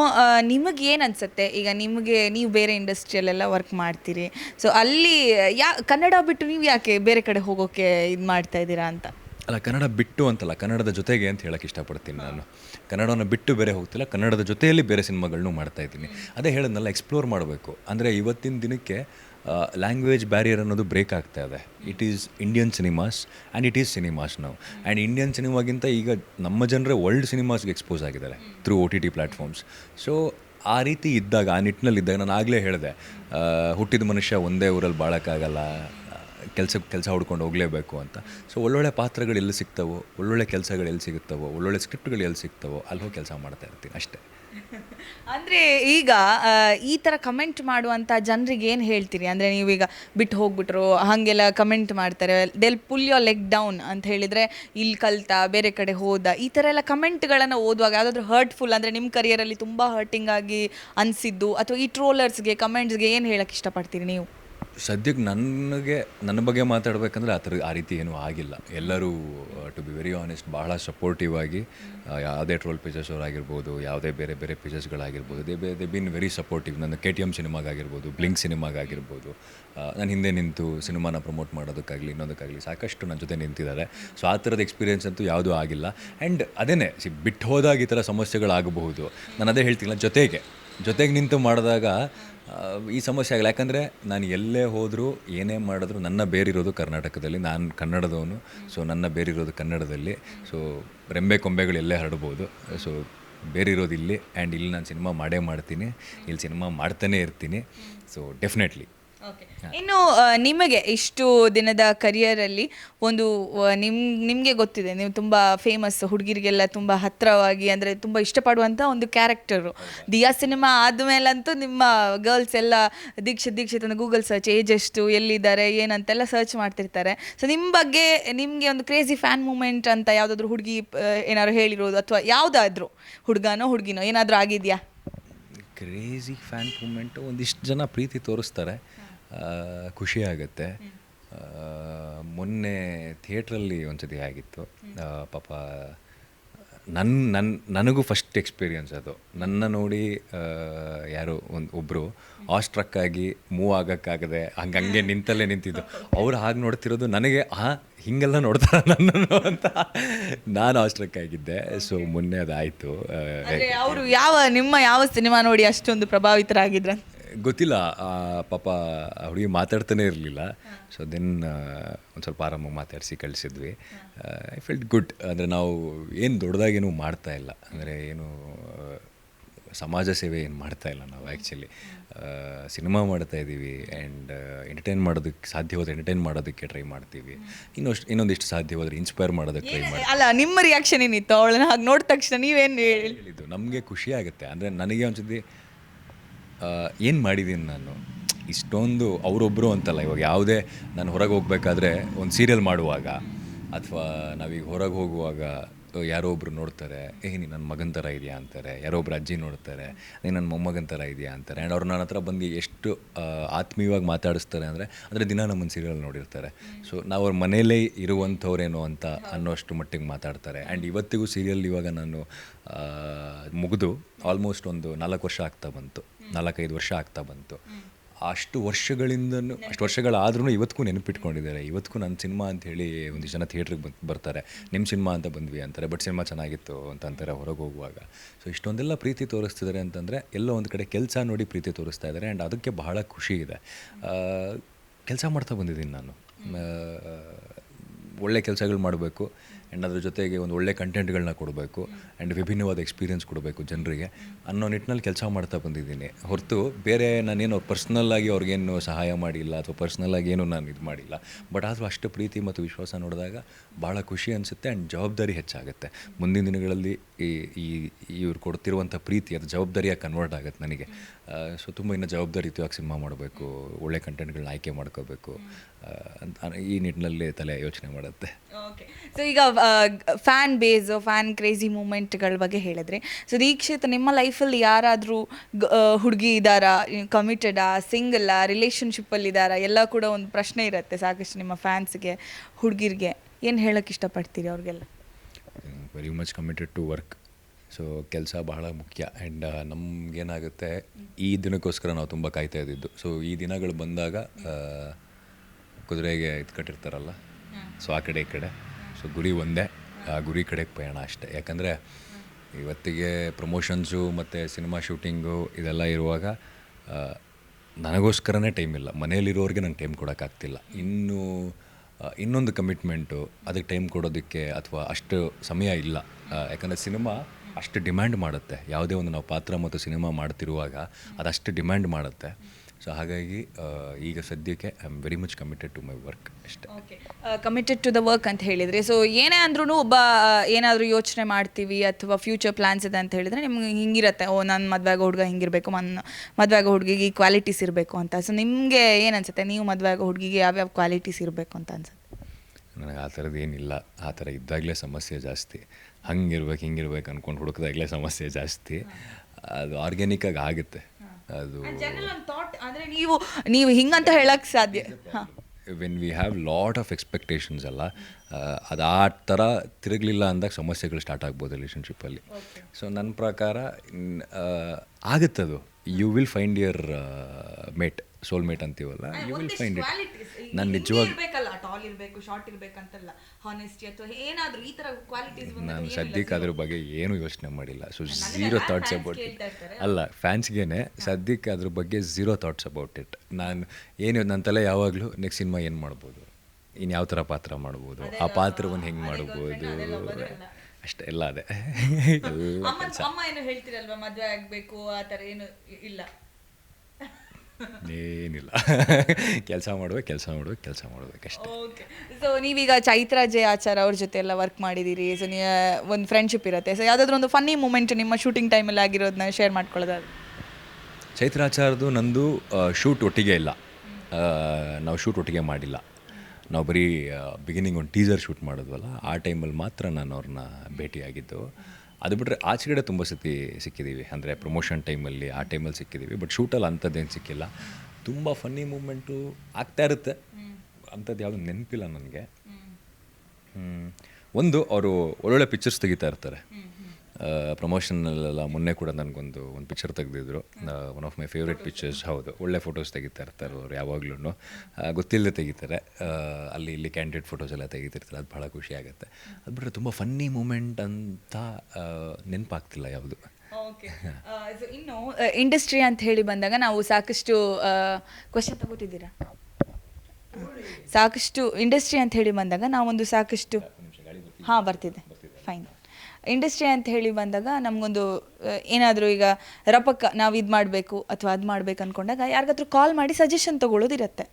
ನಿಮಗೆ ಏನು ಅನ್ಸುತ್ತೆ? ಈಗ ನಿಮಗೆ ನೀವು ಬೇರೆ ಇಂಡಸ್ಟ್ರಿಯಲ್ಲೆಲ್ಲ ವರ್ಕ್ ಮಾಡ್ತೀರಿ. ಸೊ ಅಲ್ಲಿ ಯಾ ಕನ್ನಡ ಬಿಟ್ಟು ನೀವು ಯಾಕೆ ಬೇರೆ ಕಡೆ ಹೋಗೋಕ್ಕೆ ಇದು ಮಾಡ್ತಾ ಇದ್ದೀರಾ ಅಂತ? ಅಲ್ಲ ಕನ್ನಡ ಬಿಟ್ಟು ಅಂತಲ್ಲ ಕನ್ನಡದ ಜೊತೆಗೆ ಅಂತ ಹೇಳಕ್ಕೆ ಇಷ್ಟಪಡ್ತೀನಿ ನಾನು. ಕನ್ನಡವನ್ನು ಬಿಟ್ಟು ಬೇರೆ ಹೋಗ್ತಿಲ್ಲ ಕನ್ನಡದ ಜೊತೆಯಲ್ಲಿ ಬೇರೆ ಸಿನಿಮಾಗಳನ್ನೂ ಮಾಡ್ತಾ ಇದ್ದೀನಿ. ಅದೇ ಹೇಳೋದನ್ನೆಲ್ಲ ಎಕ್ಸ್ಪ್ಲೋರ್ ಮಾಡಬೇಕು. ಅಂದರೆ ಇವತ್ತಿನ ದಿನಕ್ಕೆ ಲ್ಯಾಂಗ್ವೇಜ್ ಬ್ಯಾರಿಯರ್ ಅನ್ನೋದು ಬ್ರೇಕ್ ಆಗ್ತಾ ಇದೆ. It is Indian cinemas and it is cinemas ನಾವು ಆ್ಯಂಡ್ ಇಂಡಿಯನ್ ಸಿನಿಮಾಗಿಂತ ಈಗ ನಮ್ಮ ಜನರೇ ವರ್ಲ್ಡ್ ಸಿನಿಮಾಸ್ಗೆ ಎಕ್ಸ್ಪೋಸ್ ಆಗಿದ್ದಾರೆ through O T T platforms so ಆ ರೀತಿ ಇದ್ದಾಗ, ಆ ನಿಟ್ಟಿನಲ್ಲಿ ಇದ್ದಾಗ ನಾನು ಆಗಲೇ ಹೇಳಿದೆ ಹುಟ್ಟಿದ ಮನುಷ್ಯ ಒಂದೇ ಊರಲ್ಲಿ ಬಾಳೋಕ್ಕಾಗಲ್ಲ, ಕೆಲಸ ಕೆಲಸ ಹುಡ್ಕೊಂಡು ಹೋಗಲೇಬೇಕು ಅಂತ. ಸೊ ಒಳ್ಳೊಳ್ಳೆ ಪಾತ್ರಗಳು ಎಲ್ಲಿ ಸಿಗ್ತವೋ, ಒಳ್ಳೊಳ್ಳೆ ಕೆಲಸಗಳು ಎಲ್ಲಿ ಸಿಗುತ್ತವೋ, ಒಳ್ಳೊಳ್ಳೆ ಸ್ಕ್ರಿಪ್ಟ್ಗಳು ಎಲ್ಲಿ ಸಿಗ್ತವೋ, ಅಲ್ಲಿ ಹೋಗಿ ಕೆಲಸ ಮಾಡ್ತಾ ಇರ್ತೀನಿ ಅಷ್ಟೇ. ಅಂದರೆ ಈಗ ಈ ಥರ ಕಮೆಂಟ್ ಮಾಡುವಂಥ ಜನರಿಗೆ ಏನು ಹೇಳ್ತೀರಿ? ಅಂದರೆ ನೀವೀಗ ಬಿಟ್ಟು ಹೋಗ್ಬಿಟ್ರು, ಹಾಗೆಲ್ಲ ಕಮೆಂಟ್ ಮಾಡ್ತಾರೆ they'll pull your leg down ಅಂತ ಹೇಳಿದರೆ ಇಲ್ಲಿ ಕಲ್ತ, ಬೇರೆ ಕಡೆ ಹೋದ, ಈ ಥರ ಎಲ್ಲ ಕಮೆಂಟ್ಗಳನ್ನು ಓದುವಾಗ ಯಾವುದಾದ್ರೂ ಹರ್ಟ್ಫುಲ್ ಅಂದರೆ ನಿಮ್ಮ ಕರಿಯರಲ್ಲಿ ತುಂಬ ಹರ್ಟಿಂಗ್ ಆಗಿ ಅನಿಸಿದ್ದು, ಅಥವಾ ಈ ಟ್ರೋಲರ್ಸ್ಗೆ ಕಮೆಂಟ್ಸ್ಗೆ ಏನು ಹೇಳಕ್ಕೆ ಇಷ್ಟಪಡ್ತೀರಿ ನೀವು? ಸದ್ಯಕ್ಕೆ ನನಗೆ, ನನ್ನ ಬಗ್ಗೆ ಮಾತಾಡಬೇಕಂದ್ರೆ ಆ ಥರ ಆ ರೀತಿ ಏನೂ ಆಗಿಲ್ಲ. ಎಲ್ಲರೂ ಟು ಬಿ ವೆರಿ ಆನೆಸ್ಟ್ ಬಹಳ ಸಪೋರ್ಟಿವ್ ಆಗಿ ಯಾವುದೇ ಟ್ರೋಲ್ ಪಿಚರ್ಸ್ ಅವರಾಗಿರ್ಬೋದು, ಯಾವುದೇ ಬೇರೆ ಬೇರೆ ಪಿಚರ್ಸ್ಗಳಾಗಿರ್ಬೋದು they be they been very supportive ನನ್ನ ಕೆ ಟಿ ಎಂ ಸಿನಿಮಾಗಾಗಿರ್ಬೋದು ಬ್ಲಿಂಕ್ ಸಿನಿಮಾಗಾಗಿರ್ಬೋದು ನಾನು ಹಿಂದೆ ನಿಂತು ಸಿನಿಮಾನ ಪ್ರಮೋಟ್ ಮಾಡೋದಕ್ಕಾಗಲಿ, ಇನ್ನೊಂದಕ್ಕಾಗಲಿ ಸಾಕಷ್ಟು ನನ್ನ ಜೊತೆ ನಿಂತಿದ್ದಾರೆ. ಸೊ ಆ ಥರದ ಎಕ್ಸ್ಪೀರಿಯೆನ್ಸ್ ಅಂತೂ ಯಾವುದೂ ಆಗಿಲ್ಲ. ಆ್ಯಂಡ್ ಅದೇನೇ, ಸಿ ಬಿಟ್ಟು ಹೋದಾಗ ಈ ಥರ ಸಮಸ್ಯೆಗಳಾಗಬಹುದು. ನಾನು ಅದೇ ಹೇಳ್ತಿಲ್ಲ, ಜೊತೆಗೆ ಜೊತೆಗೆ ನಿಂತು ಮಾಡಿದಾಗ ಈ ಸಮಸ್ಯೆ ಆಗಲ್ಲ. ಯಾಕಂದರೆ ನಾನು ಎಲ್ಲೇ ಹೋದರೂ ಏನೇ ಮಾಡಿದ್ರು ನನ್ನ ಬೇರಿರೋದು ಕರ್ನಾಟಕದಲ್ಲಿ. ನಾನು ಕನ್ನಡದವನು ಸೊ ನನ್ನ ಬೇರಿರೋದು ಕನ್ನಡದಲ್ಲಿ. ಸೊ ರೆಂಬೆ ಕೊಂಬೆಗಳು ಎಲ್ಲೇ ಹರಡ್ಬೋದು. ಸೊ ಬೇರಿರೋದು ಇಲ್ಲಿ ಆ್ಯಂಡ್ ಇಲ್ಲಿ ನಾನು ಸಿನಿಮಾ ಮಾಡೇ ಮಾಡ್ತೀನಿ. ಇಲ್ಲಿ ಸಿನಿಮಾ ಮಾಡ್ತಾನೇ ಇರ್ತೀನಿ. ಸೊ ಡೆಫಿನೆಟ್ಲಿ ಇನ್ನು ಆ, ನಿಮಗೆ ಇಷ್ಟು ದಿನದ ಕರಿಯರಲ್ಲಿ ಒಂದು ಆ, ನಿಮ್ ನಿಮಗೆ ಗೊತ್ತಿದೆ ನೀವು ತುಂಬ ಫೇಮಸ್ ಹುಡುಗಿರಿಗೆಲ್ಲ ತುಂಬ ಹತ್ತಿರವಾಗಿ ಅಂದರೆ ತುಂಬ ಇಷ್ಟಪಡುವಂಥ ಒಂದು ಕ್ಯಾರೆಕ್ಟರು ದಿಯಾ ಸಿನಿಮಾ ಆದಮೇಲಂತೂ ನಿಮ್ಮ ಗರ್ಲ್ಸ್ ಎಲ್ಲ ದೀಕ್ಷಿತ್ ದೀಕ್ಷಿತ್ ಅಂತ ಗೂಗಲ್ ಸರ್ಚ್ ಏಜ್ ಎಷ್ಟು ಎಲ್ಲಿದ್ದಾರೆ ಏನಂತೆಲ್ಲ ಸರ್ಚ್ ಮಾಡ್ತಿರ್ತಾರೆ. ಸೊ ನಿಮ್ಮ ಬಗ್ಗೆ ನಿಮಗೆ ಒಂದು ಕ್ರೇಜಿ ಫ್ಯಾನ್ ಮೂಮೆಂಟ್ ಅಂತ ಯಾವುದಾದ್ರೂ ಹುಡುಗಿ ಏನಾದ್ರು ಹೇಳಿರೋದು ಅಥವಾ ಯಾವುದಾದ್ರೂ ಹುಡುಗನೋ ಹುಡುಗಿನೋ ಏನಾದರೂ ಆಗಿದೆಯಾ? ಕ್ರೇಜಿ ಫ್ಯಾನ್ ಮೂಮೆಂಟು ಒಂದಿಷ್ಟು ಜನ ಪ್ರೀತಿ ತೋರಿಸ್ತಾರೆ. ಖುಷಿ ಆಗುತ್ತೆ. ಮೊನ್ನೆ ಥಿಯೇಟ್ರಲ್ಲಿ ಒಂದ್ಸತಿ ಆಗಿತ್ತು. ಪಾಪ ನನ್ನ ನನ್ನ ನನಗೂ ಫಸ್ಟ್ ಎಕ್ಸ್ಪೀರಿಯನ್ಸ್ ಅದು. ನನ್ನ ನೋಡಿ ಯಾರು ಒಂದು ಒಬ್ಬರು ಆಸ್ಟ್ರಕ್ ಆಗಿ ಮೂವ್ ಆಗೋಕ್ಕಾಗದೆ ಹಂಗೆ ಹಂಗೆ ನಿಂತಲ್ಲೇ ನಿಂತಿದ್ದು. ಅವ್ರು ಹಾಗೆ ನೋಡ್ತಿರೋದು ನನಗೆ ಆ ಹಿಂಗೆಲ್ಲ ನೋಡ್ತಾರ ನನ್ನನ್ನು ಅಂತ ನಾನು ಆಸ್ಟ್ರಕ್ ಆಗಿದ್ದೆ. ಸೊ ಮೊನ್ನೆ ಅದಾಯಿತು. ಅವರು ಯಾವ ನಿಮ್ಮ ಯಾವ ಸಿನಿಮಾ ನೋಡಿ ಅಷ್ಟೊಂದು ಪ್ರಭಾವಿತರಾಗಿದ್ರ ಗೊತ್ತಿಲ್ಲ ಆ ಪಾಪ ಹುಡುಗಿ ಮಾತಾಡ್ತಾನೆ ಇರಲಿಲ್ಲ. ಸೊ ದೆನ್ ಒಂದು ಸ್ವಲ್ಪ ಆರಾಮಾಗಿ ಮಾತಾಡಿಸಿ ಕಳಿಸಿದ್ವಿ. ಐ ಫೆಲ್ಟ್ ಗುಡ್ ಅಂದರೆ ನಾವು ಏನು ದೊಡ್ಡದಾಗೇನು ಮಾಡ್ತಾ ಇಲ್ಲ. ಅಂದರೆ ಏನು ಸಮಾಜ ಸೇವೆ ಏನು ಮಾಡ್ತಾ ಇಲ್ಲ ನಾವು ಆ್ಯಕ್ಚುಲಿ ಸಿನಿಮಾ ಮಾಡ್ತಾ ಇದ್ದೀವಿ ಆ್ಯಂಡ್ ಎಂಟರ್ಟೈನ್ ಮಾಡೋದಕ್ಕೆ ಸಾಧ್ಯ ಹೋದ್ರೆ ಎಂಟರ್ಟೈನ್ ಮಾಡೋದಕ್ಕೆ ಟ್ರೈ ಮಾಡ್ತೀವಿ. ಇನ್ನೊಷ್ಟು ಇನ್ನೊಂದಿಷ್ಟು ಸಾಧ್ಯ ಹೋದ್ರೆ ಇನ್ಸ್ಪೈರ್ ಮಾಡೋದಕ್ಕೆ ಟ್ರೈ ಮಾಡ್ತೀವಿ. ಅಲ್ಲ ನಿಮ್ಮ ರಿಯಾಕ್ಷನ್ ಏನಿತ್ತು? ಅವಳನ್ನ ಹಾಗೆ ನೋಡಿದ ತಕ್ಷಣ ನೀವೇನು ಹೇಳಿ ಹೇಳಿದ್ದು ನಮಗೆ ಖುಷಿ ಆಗುತ್ತೆ. ಅಂದರೆ ನನಗೆ ಒಂದು ಏನು ಮಾಡಿದ್ದೀನಿ ನಾನು? ಇಷ್ಟೊಂದು ಅವರೊಬ್ಬರು ಅಂತಲ್ಲ, ಇವಾಗ ಯಾವುದೇ ನಾನು ಹೊರಗೆ ಹೋಗಬೇಕಾದ್ರೆ ಒಂದು ಸೀರಿಯಲ್ ಮಾಡುವಾಗ ಅಥವಾ ನಾವೀಗ ಹೊರಗೆ ಹೋಗುವಾಗ ಯಾರೋ ಒಬ್ರು ನೋಡ್ತಾರೆ, ಏ, ನೀನು ನನ್ನ ಮಗನ ಥರ ಇದೆಯಾ? ಅಂತಾರೆ. ಯಾರೋ ಒಬ್ರು ಅಜ್ಜಿ ನೋಡ್ತಾರೆ, ನೀನು ನನ್ನ ಮೊಮ್ಮಗನ ಥರ ಇದೆಯಾ? ಅಂತಾರೆ. ಆ್ಯಂಡ್ ಅವ್ರು ನನ್ನ ಹತ್ರ ಬಂದು ಎಷ್ಟು ಆತ್ಮೀಯವಾಗಿ ಮಾತಾಡಿಸ್ತಾರೆ ಅಂದರೆ ಅಂದರೆ ದಿನ ನಮ್ಮನ್ನು ಸೀರಿಯಲ್ ನೋಡಿರ್ತಾರೆ. ಸೊ ನಾವು ಅವ್ರ ಮನೆಯಲ್ಲೇ ಇರುವಂಥವ್ರೇನೋ ಅಂತ ಅನ್ನೋಷ್ಟು ಮಟ್ಟಿಗೆ ಮಾತಾಡ್ತಾರೆ. ಆ್ಯಂಡ್ ಇವತ್ತಿಗೂ ಸೀರಿಯಲ್ ಇವಾಗ ನಾನು ಮುಗಿದು ಆಲ್ಮೋಸ್ಟ್ ಒಂದು ನಾಲ್ಕು ವರ್ಷ ಆಗ್ತಾ ಬಂತು. ನಾಲ್ಕೈದು ವರ್ಷ ಆಗ್ತಾ ಬಂತು. ಅಷ್ಟು ವರ್ಷಗಳಿಂದನೂ, ಅಷ್ಟು ವರ್ಷಗಳಾದ್ರೂ ಇವತ್ತಿಗೂ ನೆನಪಿಟ್ಕೊಂಡಿದ್ದಾರೆ. ಇವತ್ತಿಗೂ ನನ್ನ ಸಿನಿಮಾ ಅಂತ ಹೇಳಿ ಒಂದಿಷ್ಟು ಜನ ಥಿಯೇಟ್ರಿಗೆ ಬಂದು, ಬರ್ತಾರೆ. ನಿಮ್ಮ ಸಿನಿಮಾ ಅಂತ ಬಂದ್ವಿ ಅಂತಾರೆ, ಬಟ್ ಸಿನಿಮಾ ಚೆನ್ನಾಗಿತ್ತು ಅಂತ ಅಂತಾರೆ ಹೊರಗೆ ಹೋಗುವಾಗ. ಸೊ ಇಷ್ಟೊಂದೆಲ್ಲ ಪ್ರೀತಿ ತೋರಿಸ್ತಿದ್ದಾರೆ ಅಂತಂದರೆ, ಎಲ್ಲೋ ಒಂದು ಕಡೆ ಕೆಲಸ ನೋಡಿ ಪ್ರೀತಿ ತೋರಿಸ್ತಾ ಇದ್ದಾರೆ ಆ್ಯಂಡ್ ಅದಕ್ಕೆ ಬಹಳ ಖುಷಿ ಇದೆ. ಕೆಲಸ ಮಾಡ್ತಾ ಬಂದಿದ್ದೀನಿ ನಾನು. ಒಳ್ಳೆ ಕೆಲಸಗಳು ಮಾಡಬೇಕು. ಆ್ಯಂಡ್ ಅದ್ರ ಜೊತೆಗೆ ಒಂದು ಒಳ್ಳೆ ಕಂಟೆಂಟ್ಗಳನ್ನ ಕೊಡಬೇಕು ಆ್ಯಂಡ್ ವಿಭಿನ್ನವಾದ ಎಕ್ಸ್ಪೀರಿಯನ್ಸ್ ಕೊಡಬೇಕು ಜನರಿಗೆ ಅನ್ನೋ ನಿಟ್ಟಿನಲ್ಲಿ ಕೆಲಸ ಮಾಡ್ತಾ ಬಂದಿದ್ದೀನಿ. ಹೊರತು ಬೇರೆ ನಾನೇನು ಅವ್ರು ಪರ್ಸ್ನಲ್ಲಾಗಿ ಅವ್ರಿಗೇನು ಸಹಾಯ ಮಾಡಿಲ್ಲ ಅಥವಾ ಪರ್ಸ್ನಲ್ಲಾಗಿ ಏನು ನಾನು ಇದು ಮಾಡಿಲ್ಲ. ಬಟ್ ಆದರೂ ಅಷ್ಟು ಪ್ರೀತಿ ಮತ್ತು ವಿಶ್ವಾಸ ನೋಡಿದಾಗ ಭಾಳ ಖುಷಿ ಅನಿಸುತ್ತೆ ಆ್ಯಂಡ್ ಜವಾಬ್ದಾರಿ ಹೆಚ್ಚಾಗುತ್ತೆ. ಮುಂದಿನ ದಿನಗಳಲ್ಲಿ ಈ ಈ, ಇವ್ರು ಕೊಡ್ತಿರುವಂಥ ಪ್ರೀತಿ ಅದು ಜವಾಬ್ದಾರಿಯಾಗಿ ಕನ್ವರ್ಟ್ ಆಗುತ್ತೆ ನನಗೆ. ಸೊ ತುಂಬ ಇನ್ನು ಜವಾಬ್ದಾರಿಯುತವಾಗಿ ಸಿನಿಮಾ ಮಾಡಬೇಕು? ಒಳ್ಳೆ ಕಂಟೆಂಟ್ಗಳನ್ನ ಆಯ್ಕೆ ಮಾಡ್ಕೋಬೇಕು? ಅಂತ ಈ ನಿಟ್ಟಿನಲ್ಲಿ ತಲೆ ಯೋಚನೆ ಮಾಡುತ್ತೆ. ಸೊ ಈಗ ಫ್ಯಾನ್ ಬೇಸ್ ಫ್ಯಾನ್ ಕ್ರೇಜಿ ಮೂಮೆಂಟ್ಗಳ ಬಗ್ಗೆ ಹೇಳಿದ್ರೆ ಸೊ ದೀಕ್ಷಿತ್ ನಿಮ್ಮ ಲೈಫಲ್ಲಿ ಯಾರಾದರೂ ಹುಡುಗಿ ಇದ್ದಾರಾ ಕಮಿಟೆಡಾ ಸಿಂಗಲ್ಲ ರಿಲೇಷನ್ಶಿಪ್ಪಲ್ಲಿ ಇದ್ದಾರಾ ಎಲ್ಲ ಕೂಡ ಒಂದು ಪ್ರಶ್ನೆ ಇರುತ್ತೆ ಸಾಕಷ್ಟು ನಿಮ್ಮ ಫ್ಯಾನ್ಸ್ಗೆ ಹುಡುಗಿರಿಗೆ. ಏನು ಹೇಳೋಕ್ಕೆ ಇಷ್ಟಪಡ್ತೀರಿ ಅವ್ರಿಗೆಲ್ಲ? Very much committed to work so ಕೆಲಸ ಬಹಳ ಮುಖ್ಯ. ಆ್ಯಂಡ್ ನಮಗೇನಾಗುತ್ತೆ ಈ ದಿನಕ್ಕೋಸ್ಕರ ನಾವು ತುಂಬ ಕಾಯ್ತಾ ಇದ್ದಿದ್ದು. ಸೊ ಈ ದಿನಗಳು ಬಂದಾಗ ಕುದುರೆಗೆ ಇದು ಕಟ್ಟಿರ್ತಾರಲ್ಲ ಸೊ ಆ ಕಡೆ ಈ ಕಡೆ. ಗುರಿ ಒಂದೇ, ಆ ಗುರಿ ಕಡೆಗೆ ಪಯಣ ಅಷ್ಟೇ. ಯಾಕಂದರೆ ಇವತ್ತಿಗೆ ಪ್ರಮೋಷನ್ಸು ಮತ್ತು ಸಿನಿಮಾ ಶೂಟಿಂಗು ಇದೆಲ್ಲ ಇರುವಾಗ ನನಗೋಸ್ಕರನೇ ಟೈಮ್ ಇಲ್ಲ. ಮನೇಲಿರೋರಿಗೆ ನಂಗೆ ಟೈಮ್ ಕೊಡೋಕ್ಕಾಗ್ತಿಲ್ಲ ಇನ್ನು ಇನ್ನೊಂದು ಕಮಿಟ್ಮೆಂಟು, ಅದಕ್ಕೆ ಟೈಮ್ ಕೊಡೋದಕ್ಕೆ ಅಥವಾ ಅಷ್ಟು ಸಮಯ ಇಲ್ಲ. ಯಾಕಂದರೆ ಸಿನಿಮಾ ಅಷ್ಟು ಡಿಮ್ಯಾಂಡ್ ಮಾಡುತ್ತೆ. ಯಾವುದೇ ಒಂದು ನಾವು ಪಾತ್ರ ಮತ್ತು ಸಿನಿಮಾ ಮಾಡ್ತಿರುವಾಗ ಅದಷ್ಟು ಡಿಮ್ಯಾಂಡ್ ಮಾಡುತ್ತೆ. ಸೊ ಹಾಗಾಗಿ ಈಗ ಸದ್ಯಕ್ಕೆ I am very much committed to my work ಅಷ್ಟೇ. ಕಮಿಟೆಡ್ ಟು ದ ವರ್ಕ್ ಅಂತ ಹೇಳಿದ್ರಿ. ಸೊ ಏನೇ ಅಂದ್ರೂ ಒಬ್ಬ ಏನಾದರೂ ಯೋಚನೆ ಮಾಡ್ತೀವಿ ಅಥವಾ ಫ್ಯೂಚರ್ ಪ್ಲಾನ್ಸ್ ಇದೆ ಅಂತ ಹೇಳಿದ್ರೆ ನಿಮ್ಗೆ ಹಿಂಗಿರುತ್ತೆ. ಓ ನನ್ನ ಮದುವೆಗೆ ಹುಡುಗ ಹಿಂಗಿರಬೇಕು ನನ್ನ ಮದುವೆಗೆ ಹುಡುಗಿಗೆ ಈ ಕ್ವಾಲಿಟೀಸ್ ಇರಬೇಕು ಅಂತ. ಸೊ ನಿಮಗೆ ಏನು ಅನ್ಸುತ್ತೆ? ನೀವು ಮದುವೆಗೆ ಹುಡುಗಿಗೆ ಯಾವ್ಯಾವ ಕ್ವಾಲಿಟೀಸ್ ಇರಬೇಕು ಅಂತ ಅನ್ಸುತ್ತೆ? ನನಗೆ ಆ ಥರದ್ದು ಏನಿಲ್ಲ. ಆ ಥರ ಇದ್ದಾಗಲೇ ಸಮಸ್ಯೆ ಜಾಸ್ತಿ. ಹಂಗಿರ್ಬೇಕು ಹಿಂಗಿರ್ಬೇಕು ಅಂದ್ಕೊಂಡು ಹುಡುಕದಾಗಲೇ ಸಮಸ್ಯೆ ಜಾಸ್ತಿ. ಅದು ಆರ್ಗ್ಯಾನಿಕ್ಕಾಗಿ ಆಗುತ್ತೆ. ಅದು ಜನರಲ್ ಥಾಟ್ ಅಂದರೆ ನೀವು ನೀವು ಹಿಂಗಂತ ಹೇಳಕ್ಕೆ ಸಾಧ್ಯ ಹಾಂ. When we have lot of expectations ಅಲ್ಲ ಅದು ಆ ಥರ ತಿರುಗಲಿಲ್ಲ ಅಂದಾಗ ಸಮಸ್ಯೆಗಳು ಸ್ಟಾರ್ಟ್ ಆಗ್ಬೋದು ರಿಲೇಷನ್ಶಿಪ್ಪಲ್ಲಿ ಸೊ ನನ್ನ ಪ್ರಕಾರ ಆಗುತ್ತದು. You will find your mate soul mate ಅಂತೀವಲ್ಲ ಯು ವಿಲ್ ಫೈಂಡ್ ಇಟ್ ನಾನು ನಿಜವಾಗಿ ಇರಬೇಕಲ್ಲ ಟಾಲ್ ಇರಬೇಕು ಶಾರ್ಟ್ ಇರಬೇಕಂತಲ್ಲ ಹಾನೆಸ್ಟಿ ಅಥವಾ ಏನಾದರೂ ಈ ಥರ ಕ್ವಾಲಿಟೀಸ್ ನಾನು ಸದ್ಯಕ್ಕೆ ಅದ್ರ ಬಗ್ಗೆ ಏನು ಯೋಚನೆ ಮಾಡಿಲ್ಲ. So zero thoughts about it ಅಲ್ಲ ಫ್ಯಾನ್ಸ್ಗೇನೆ ಸದ್ಯಕ್ಕೆ ಅದ್ರ ಬಗ್ಗೆ ಝೀರೋ ಥಾಟ್ಸ್ ಅಬೌಟ್ ಇಟ್ ನಾನು ಏನು ನನ್ನ ತಲೆ ಯಾವಾಗಲೂ ನೆಕ್ಸ್ಟ್ ಸಿನಿಮಾ ಏನು ಮಾಡ್ಬೋದು? ಇನ್ನು ಯಾವ ಥರ ಪಾತ್ರ ಮಾಡ್ಬೋದು? ಆ ಪಾತ್ರವನ್ನು ಹೆಂಗೆ ಮಾಡ್ಬೋದು? ಅಷ್ಟೇ ಎಲ್ಲ ಅದೇ. ಅಮ್ಮ ಏನು ಹೇಳ್ತಿರಲ್ವಾ ಮದುವೆ ಆಗಬೇಕು ಆ ಥರ ಏನು ಇಲ್ಲ? ಏನಿಲ್ಲ. ಕೆಲಸ ಮಾಡ್ಬೇಕು ಕೆಲಸ ಮಾಡ್ಬೇಕು ಕೆಲಸ ಮಾಡ್ಬೇಕಷ್ಟೇ ಓಕೆ ಸೊ ನೀವೀಗ ಚೈತ್ರ ಜಯ ಆಚಾರ ಅವ್ರ ಜೊತೆ ಎಲ್ಲ ವರ್ಕ್ ಮಾಡಿದ್ದೀರಿ ಸೊ ನೀ ಒಂದು ಫ್ರೆಂಡ್ಶಿಪ್ ಇರುತ್ತೆ. ಸೊ ಯಾವುದಾದ್ರೂ ಒಂದು ಫನ್ನಿ ಮೂಮೆಂಟ್ ನಿಮ್ಮ ಶೂಟಿಂಗ್ ಟೈಮಲ್ಲಿ ಆಗಿರೋದನ್ನ ಶೇರ್ ಮಾಡ್ಕೊಳ್ಳೋದಾದ್ರೆ. ಚೈತ್ರಾಚಾರದು ನಂದು ಶೂಟ್ ಒಟ್ಟಿಗೆ ಇಲ್ಲ. ನಾವು ಶೂಟ್ ಒಟ್ಟಿಗೆ ಮಾಡಿಲ್ಲ. ನಾವು ಬರೀ ಬಿಗಿನಿಂಗ್ ಒಂದು ಟೀಸರ್ ಶೂಟ್ ಮಾಡಿದ್ವಲ್ಲ ಆ ಟೈಮಲ್ಲಿ ಮಾತ್ರ ನಾನು ಅವ್ರನ್ನ ಭೇಟಿಯಾಗಿದ್ದು. ಅದು ಬಿಟ್ಟರೆ ಆಚೆಗಡೆ ತುಂಬ ಸತಿ ಸಿಕ್ಕಿದ್ದೀವಿ. ಅಂದರೆ ಪ್ರಮೋಷನ್ ಟೈಮಲ್ಲಿ ಆ ಟೈಮಲ್ಲಿ ಸಿಕ್ಕಿದ್ದೀವಿ. ಬಟ್ ಶೂಟಲ್ಲಿ ಅಂಥದ್ದೇನು ಸಿಕ್ಕಿಲ್ಲ. ತುಂಬ ಫನ್ನಿ ಮೂಮೆಂಟು ಆಗ್ತಾ ಇರುತ್ತೆ. ಅಂಥದ್ದು ಯಾವುದು ನೆನಪಿಲ್ಲ ನನಗೆ. ಒಂದು ಅವರು ಒಳ್ಳೊಳ್ಳೆ ಪಿಕ್ಚರ್ಸ್ ತೆಗಿತಾ ಇರ್ತಾರೆ. ಪ್ರಮೋಷನಲ್ಲೆಲ್ಲ ಮೊನ್ನೆ ಕೂಡ ನನಗೊಂದು ಒಂದು picture ತೆಗೆದಿದ್ರು. One of my favourite pictures ಹೌದು. ಒಳ್ಳೆ ಫೋಟೋಸ್ ತೆಗಿತಾ ಇರ್ತಾರೆ ಅವ್ರು ಯಾವಾಗ್ಲೂ ಗೊತ್ತಿಲ್ಲದೆ ತೆಗಿತಾರೆ. ಅಲ್ಲಿ ಇಲ್ಲಿ ಕ್ಯಾಂಡಿಡೇಟ್ ಫೋಟೋಸ್ ಎಲ್ಲ ತೆಗಿತಿರ್ತಾರೆ. ಅದು ಭಾಳ ಖುಷಿ ಆಗುತ್ತೆ. ಅದು ಬಿಟ್ಟರೆ ತುಂಬ ಫನ್ನಿ ಮೂಮೆಂಟ್ ಅಂತ ನೆನಪಾಗ್ತಿಲ್ಲ ಯಾವುದು. ಇನ್ನು ಇಂಡಸ್ಟ್ರಿ ಅಂತ ಹೇಳಿ ಬಂದಾಗ ನಾವು ಸಾಕಷ್ಟು ಕ್ವಶನ್ ತಗೋತಿದ್ದೀರಾ ಸಾಕಷ್ಟು ಇಂಡಸ್ಟ್ರಿ ಅಂತ ಹೇಳಿ ಬಂದಾಗ ನಾವೊಂದು ಸಾಕಷ್ಟು ಹಾಂ ಬರ್ತಿದೆ. ಫೈನ್ ಇಂಡಸ್ಟ್ರಿ ಅಂತ ಹೇಳಿ ಬಂದಾಗ ನಮಗೊಂದು ಏನಾದರೂ ಈಗ ರಪಕ್ಕ ನಾವು ಇದು ಮಾಡಬೇಕು ಅಥವಾ ಅದು ಮಾಡ್ಬೇಕು ಅಂದ್ಕೊಂಡಾಗ ಯಾರಿಗಾದ್ರೂ ಕಾಲ್ ಮಾಡಿ ಸಜೆಷನ್ ತೊಗೊಳ್ಳೋದಿರುತ್ತೆ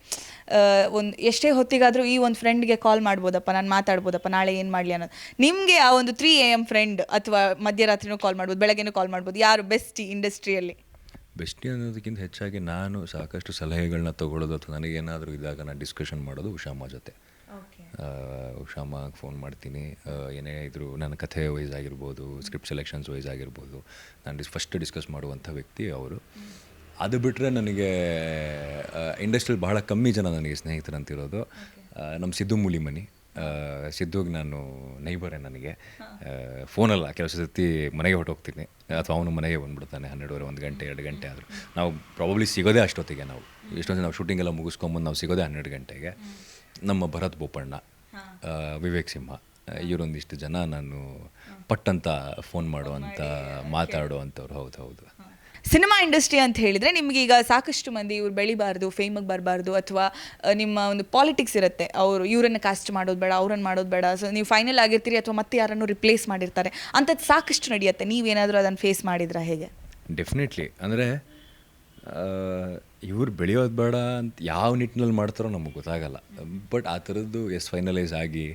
ಒಂದು ಎಷ್ಟೇ ಹೊತ್ತಿಗಾದರೂ ಈ ಒಂದು ಫ್ರೆಂಡ್ಗೆ ಕಾಲ್ ಮಾಡ್ಬೋದಪ್ಪ, ನಾನು ಮಾತಾಡ್ಬೋದಪ್ಪ, ನಾಳೆ ಏನು ಮಾಡಲಿ ಅನ್ನೋದು. ನಿಮಗೆ ಆ ಒಂದು ತ್ರೀ ಎ ಎಂ ಫ್ರೆಂಡ್ ಅಥವಾ ಮಧ್ಯರಾತ್ರಿನೂ ಕಾಲ್ ಮಾಡ್ಬೋದು, ಬೆಳಗ್ಗೆನೂ ಕಾಲ್ ಮಾಡ್ಬೋದು, ಯಾರು ಬೆಸ್ಟ್ ಇಂಡಸ್ಟ್ರಿಯಲ್ಲಿ ಬೆಸ್ಟಿ ಅನ್ನೋದಕ್ಕಿಂತ ಹೆಚ್ಚಾಗಿ ನಾನು ಸಾಕಷ್ಟು ಸಲಹೆಗಳನ್ನ ತೊಗೊಳ್ಳೋದು ಅಥವಾ ನನಗೇನಾದರೂ ಇದ್ದಾಗ ನಾನು ಡಿಸ್ಕಷನ್ ಮಾಡೋದು ಉಷಾಮ ಜೊತೆ. ಆ, ಫೋನ್ ಮಾಡ್ತೀನಿ. ಏನೇ ಇದ್ರು ನನ್ನ ಕಥೆ ವೈಸ್ ಆಗಿರ್ಬೋದು ಸ್ಕ್ರಿಪ್ಟ್ ಸೆಲೆಕ್ಷನ್ಸ್ ವೈಸ್ ಆಗಿರ್ಬೋದು ನಾನು ಡಿಸ್ ಫಸ್ಟ್ ಡಿಸ್ಕಸ್ ಮಾಡುವಂಥ ವ್ಯಕ್ತಿ ಅವರು. ಅದು ಬಿಟ್ಟರೆ ನನಗೆ ಇಂಡಸ್ಟ್ರಿಯಲ್ಲಿ ಬಹಳ ಕಮ್ಮಿ ಜನ ನನಗೆ ಸ್ನೇಹಿತರಂತಿರೋದು. ನಮ್ಮ ಸಿದ್ದು ಮೂಲಿಮನಿ. ಸಿದ್ದುಗೆ ನಾನು ನೈಬರೇ ನನಗೆ. ಫೋನಲ್ಲ ಕೆಲಸ ಸತಿ ಮನೆಗೆ ಹೊರಟೋಗ್ತೀನಿ. ಅಥವಾ ಅವನು ಮನೆಗೆ ಬಂದ್ಬಿಡ್ತಾನೆ ಹನ್ನೆರಡುವರೆ ಒಂದು ಗಂಟೆ ಎರಡು ಗಂಟೆ ಆದರೂ. ನಾವು ಪ್ರಾಬಬ್ಲಿ ಸಿಗೋದೇ ಅಷ್ಟೊತ್ತಿಗೆ ನಾವು. ಎಷ್ಟೊಂದು ನಾವು ಶೂಟಿಂಗೆಲ್ಲ ಮುಗಿಸ್ಕೊಂಬಂದು ನಾವು ಸಿಗೋದೇ ಹನ್ನೆರಡು ಗಂಟೆಗೆ. ನಮ್ಮ ಭರತ್ ಬೋಪಣ್ಣ ವಿವೇಕ್ ಸಿಂಹ ಇವರೊಂದಿಷ್ಟು ಜನ ನಾನು ಪಟ್ಟಂತ ಫೋನ್ ಮಾಡುವಂಥ ಮಾತಾಡುವಂಥವ್ರು ಹೌದು ಹೌದು. ಸಿನಿಮಾ ಇಂಡಸ್ಟ್ರಿ ಅಂತ ಹೇಳಿದರೆ ನಿಮ್ಗೆ ಈಗ ಸಾಕಷ್ಟು ಮಂದಿ ಇವ್ರು ಬೆಳಿಬಾರ್ದು ಫೇಮಿಗೆ ಬರಬಾರ್ದು ಅಥವಾ ನಿಮ್ಮ ಒಂದು ಪಾಲಿಟಿಕ್ಸ್ ಇರುತ್ತೆ. ಅವರು ಇವರನ್ನು ಕಾಸ್ಟ್ ಮಾಡೋದು ಬೇಡ ಅವ್ರನ್ನ ಮಾಡೋದು ಬೇಡ. ಸೊ ನೀವು ಫೈನಲ್ ಆಗಿರ್ತೀರಿ ಅಥವಾ ಮತ್ತೆ ಯಾರನ್ನು ರಿಪ್ಲೇಸ್ ಮಾಡಿರ್ತಾರೆ. ಅಂಥದ್ದು ಸಾಕಷ್ಟು ನಡೆಯುತ್ತೆ. ನೀವೇನಾದರೂ ಅದನ್ನು ಫೇಸ್ ಮಾಡಿದ್ರಾ ಹೇಗೆ? ಡೆಫಿನೆಟ್ಲಿ ಅಂದರೆ ಇವ್ರು ಬೆಳೆಯೋದು ಬೇಡ ಅಂತ ಯಾವ ನಿಟ್ಟಿನಲ್ಲಿ ಮಾಡ್ತಾರೋ ನಮಗೆ ಗೊತ್ತಾಗಲ್ಲ. ಬಟ್ ಆ ಥರದ್ದು ಎಸ್ ಫೈನಲೈಸ್ ಆಗಿ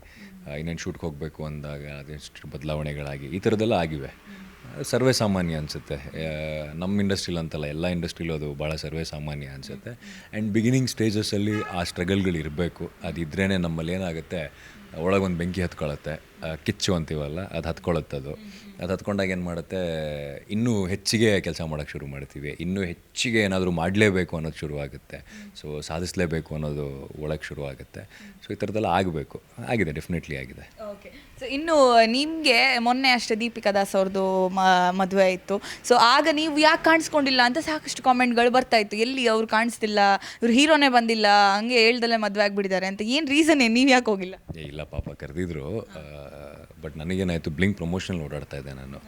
ಇನ್ನೇನು ಶೂಟ್ಗೆ ಹೋಗಬೇಕು ಅಂದಾಗ ಅದೆಷ್ಟು ಬದಲಾವಣೆಗಳಾಗಿ, ಈ ಥರದ್ದೆಲ್ಲ ಆಗಿವೆ. ಸರ್ವೇ ಸಾಮಾನ್ಯ ಅನಿಸುತ್ತೆ. ನಮ್ಮ ಇಂಡಸ್ಟ್ರಿಲಿ ಅಂತಲ್ಲ, ಎಲ್ಲ ಇಂಡಸ್ಟ್ರಿಲೂ ಅದು ಭಾಳ ಸರ್ವೇ ಸಾಮಾನ್ಯ ಅನಿಸುತ್ತೆ. ಆ್ಯಂಡ್ ಬಿಗಿನಿಂಗ್ ಸ್ಟೇಜಸ್ಸಲ್ಲಿ ಆ ಸ್ಟ್ರಗಲ್ಗಳು ಇರಬೇಕು. ಅದಿದ್ರೇ ನಮ್ಮಲ್ಲಿ ಏನಾಗುತ್ತೆ ಒಳಗೊಂದು ಬೆಂಕಿ ಹತ್ಕೊಳ್ಳುತ್ತೆ ಕಿಚ್ಚು ಅಂತೀವಲ್ಲ, ಅದು ಹತ್ಕೊಳ್ಳುತ್ತೆ ಅದು ಹತ್ಕೊಂಡಾಗ ಏನು ಮಾಡುತ್ತೆ ಇನ್ನೂ ಹೆಚ್ಚಿಗೆ ಕೆಲಸ ಮಾಡೋಕ್ಕೆ ಶುರು ಮಾಡ್ತೀವಿ. ಇನ್ನೂ ಹೆಚ್ಚಿಗೆ ಏನಾದರೂ ಮಾಡಲೇಬೇಕು ಅನ್ನೋದು ಶುರುವಾಗುತ್ತೆ ಸೊ ಸಾಧಿಸಲೇಬೇಕು ಅನ್ನೋದು ಒಳಗೆ ಶುರುವಾಗುತ್ತೆ ಸೊ ಈ ಥರದ್ದೆಲ್ಲ ಆಗಬೇಕು. ಆಗಿದೆ ಡೆಫಿನೆಟ್ಲಿ ಆಗಿದೆ. ಓಕೆ ಸೊ ಇನ್ನು ನಿಮಗೆ ಮೊನ್ನೆ ಅಷ್ಟೇ ದೀಪಿಕಾ ದಾಸ್ ಅವ್ರದ್ದು ಮದುವೆ ಇತ್ತು ಸೊ ಆಗ ನೀವು ಯಾಕೆ ಕಾಣಿಸ್ಕೊಂಡಿಲ್ಲ ಅಂತ ಸಾಕಷ್ಟು ಕಾಮೆಂಟ್ಗಳು ಬರ್ತಾ ಇತ್ತು. ಎಲ್ಲಿ ಅವ್ರು ಕಾಣಿಸ್ತಿಲ್ಲ ಇವ್ರು ಹೀರೋನೇ ಬಂದಿಲ್ಲ ಹಂಗೆ ಹೇಳ್ದಲ್ಲೇ ಮದುವೆ ಆಗಿಬಿಟ್ಟಿದ್ದಾರೆ ಅಂತ ಏನು ರೀಸನ್ ನೀವು ಯಾಕೆ ಹೋಗಿಲ್ಲ? ಏ ಇಲ್ಲ ಪಾಪ ಕರೆದಿದ್ರು. ಬಟ್ ನನಗೇನಾಯಿತು ಬ್ಲಿಂಕ್ ಪ್ರಮೋಷನಲ್ ಓಡಾಡ್ತಾ ಇದ್ದೆ ನಾನು.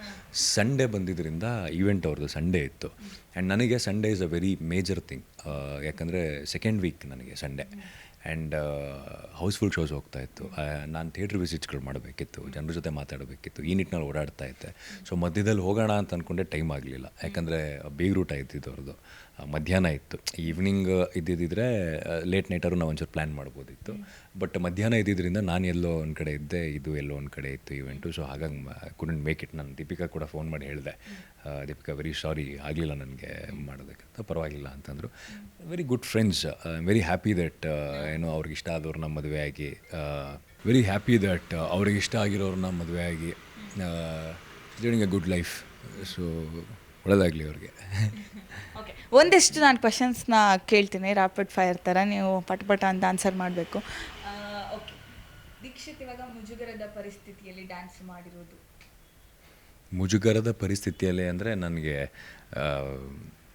ಸಂಡೇ ಬಂದಿದ್ದರಿಂದ ಈವೆಂಟ್ ಅವ್ರದ್ದು ಸಂಡೇ ಇತ್ತು. ಆ್ಯಂಡ್ ನನಗೆ Sunday is a very major thing ಯಾಕಂದರೆ ಸೆಕೆಂಡ್ ವೀಕ್ ನನಗೆ Sunday and house full shows ಹೋಗ್ತಾ ಇತ್ತು. ನಾನು ಥಿಯೇಟ್ರ್ ವಿಸಿಟ್ಸ್ಗಳು ಮಾಡಬೇಕಿತ್ತು, ಜನರ ಜೊತೆ ಮಾತಾಡಬೇಕಿತ್ತು, ಈ ನಿಟ್ಟಿನಲ್ಲಿ ಓಡಾಡ್ತಾ ಇದ್ದೆ. ಸೊ ಮಧ್ಯದಲ್ಲಿ ಹೋಗೋಣ ಅಂತ ಅಂದ್ಕೊಂಡೆ ಟೈಮ್ ಆಗಲಿಲ್ಲ. ಯಾಕಂದರೆ ಬೀಗ್ರೂಟ ಇದ್ದಿದ್ದು ಅವ್ರದ್ದು. ಮಧ್ಯಾಹ್ನ ಇತ್ತು. ಈವ್ನಿಂಗ್ ಇದ್ದಿದ್ದರೆ ಲೇಟ್ ನೈಟರು ನಾವು ಒಂಚೂರು ಪ್ಲ್ಯಾನ್ ಮಾಡ್ಬೋದಿತ್ತು. ಬಟ್ ಮಧ್ಯಾಹ್ನ ಇದ್ದಿದ್ದರಿಂದ ನಾನು ಎಲ್ಲೋ ಒಂದು ಕಡೆ ಇದ್ದೆ, ಇದು ಎಲ್ಲೋ ಒಂದು ಕಡೆ ಇತ್ತು ಇವೆಂಟು ಸೊ ಹಾಗಾಗಿ ಕುಡಂಟ್ ಮೇಕ್ ಇಟ್ ನಾನು ದೀಪಿಕಾ ಕೂಡ ಫೋನ್ ಮಾಡಿ ಹೇಳಿದೆ. ದೀಪಿಕಾ ವೆರಿ ಸಾರಿ ಆಗಲಿಲ್ಲ ನನಗೆ ಮಾಡೋದಕ್ಕಂತ ಪರವಾಗಿಲ್ಲ ಅಂತಂದರು. Very good friends very happy that ಏನು ಅವ್ರಿಗೆ ಇಷ್ಟ ಆದವ್ರನ್ನ ಮದುವೆ ಆಗಿ ವೆರಿ ಹ್ಯಾಪಿ ದಟ್ ಅವ್ರಿಗೆ ಇಷ್ಟ ಆಗಿರೋರನ್ನ ಮದುವೆ ಆಗಿ during a good life so ಒಳ್ಳೆಯದಾಗಲಿ ಅವ್ರಿಗೆ. ಓಕೆ ಒಂದಿಷ್ಟು ನಾನು ಕ್ವಶನ್ಸ್ನ ಕೇಳ್ತೀನಿ ರಾಪಿಡ್ ಫೈರ್ ಥರ ನೀವು ಪಟ ಪಟ ಅಂತ ಆನ್ಸರ್ ಮಾಡಬೇಕು. ಓಕೆ ದೀಕ್ಷಿತ್ ಇವಾಗ ಮುಜುಗರದ ಪರಿಸ್ಥಿತಿಯಲ್ಲಿ ಡ್ಯಾನ್ಸ್ ಮಾಡಿರೋದು. ಮುಜುಗರದ ಪರಿಸ್ಥಿತಿಯಲ್ಲಿ ಅಂದರೆ ನನಗೆ ಆ,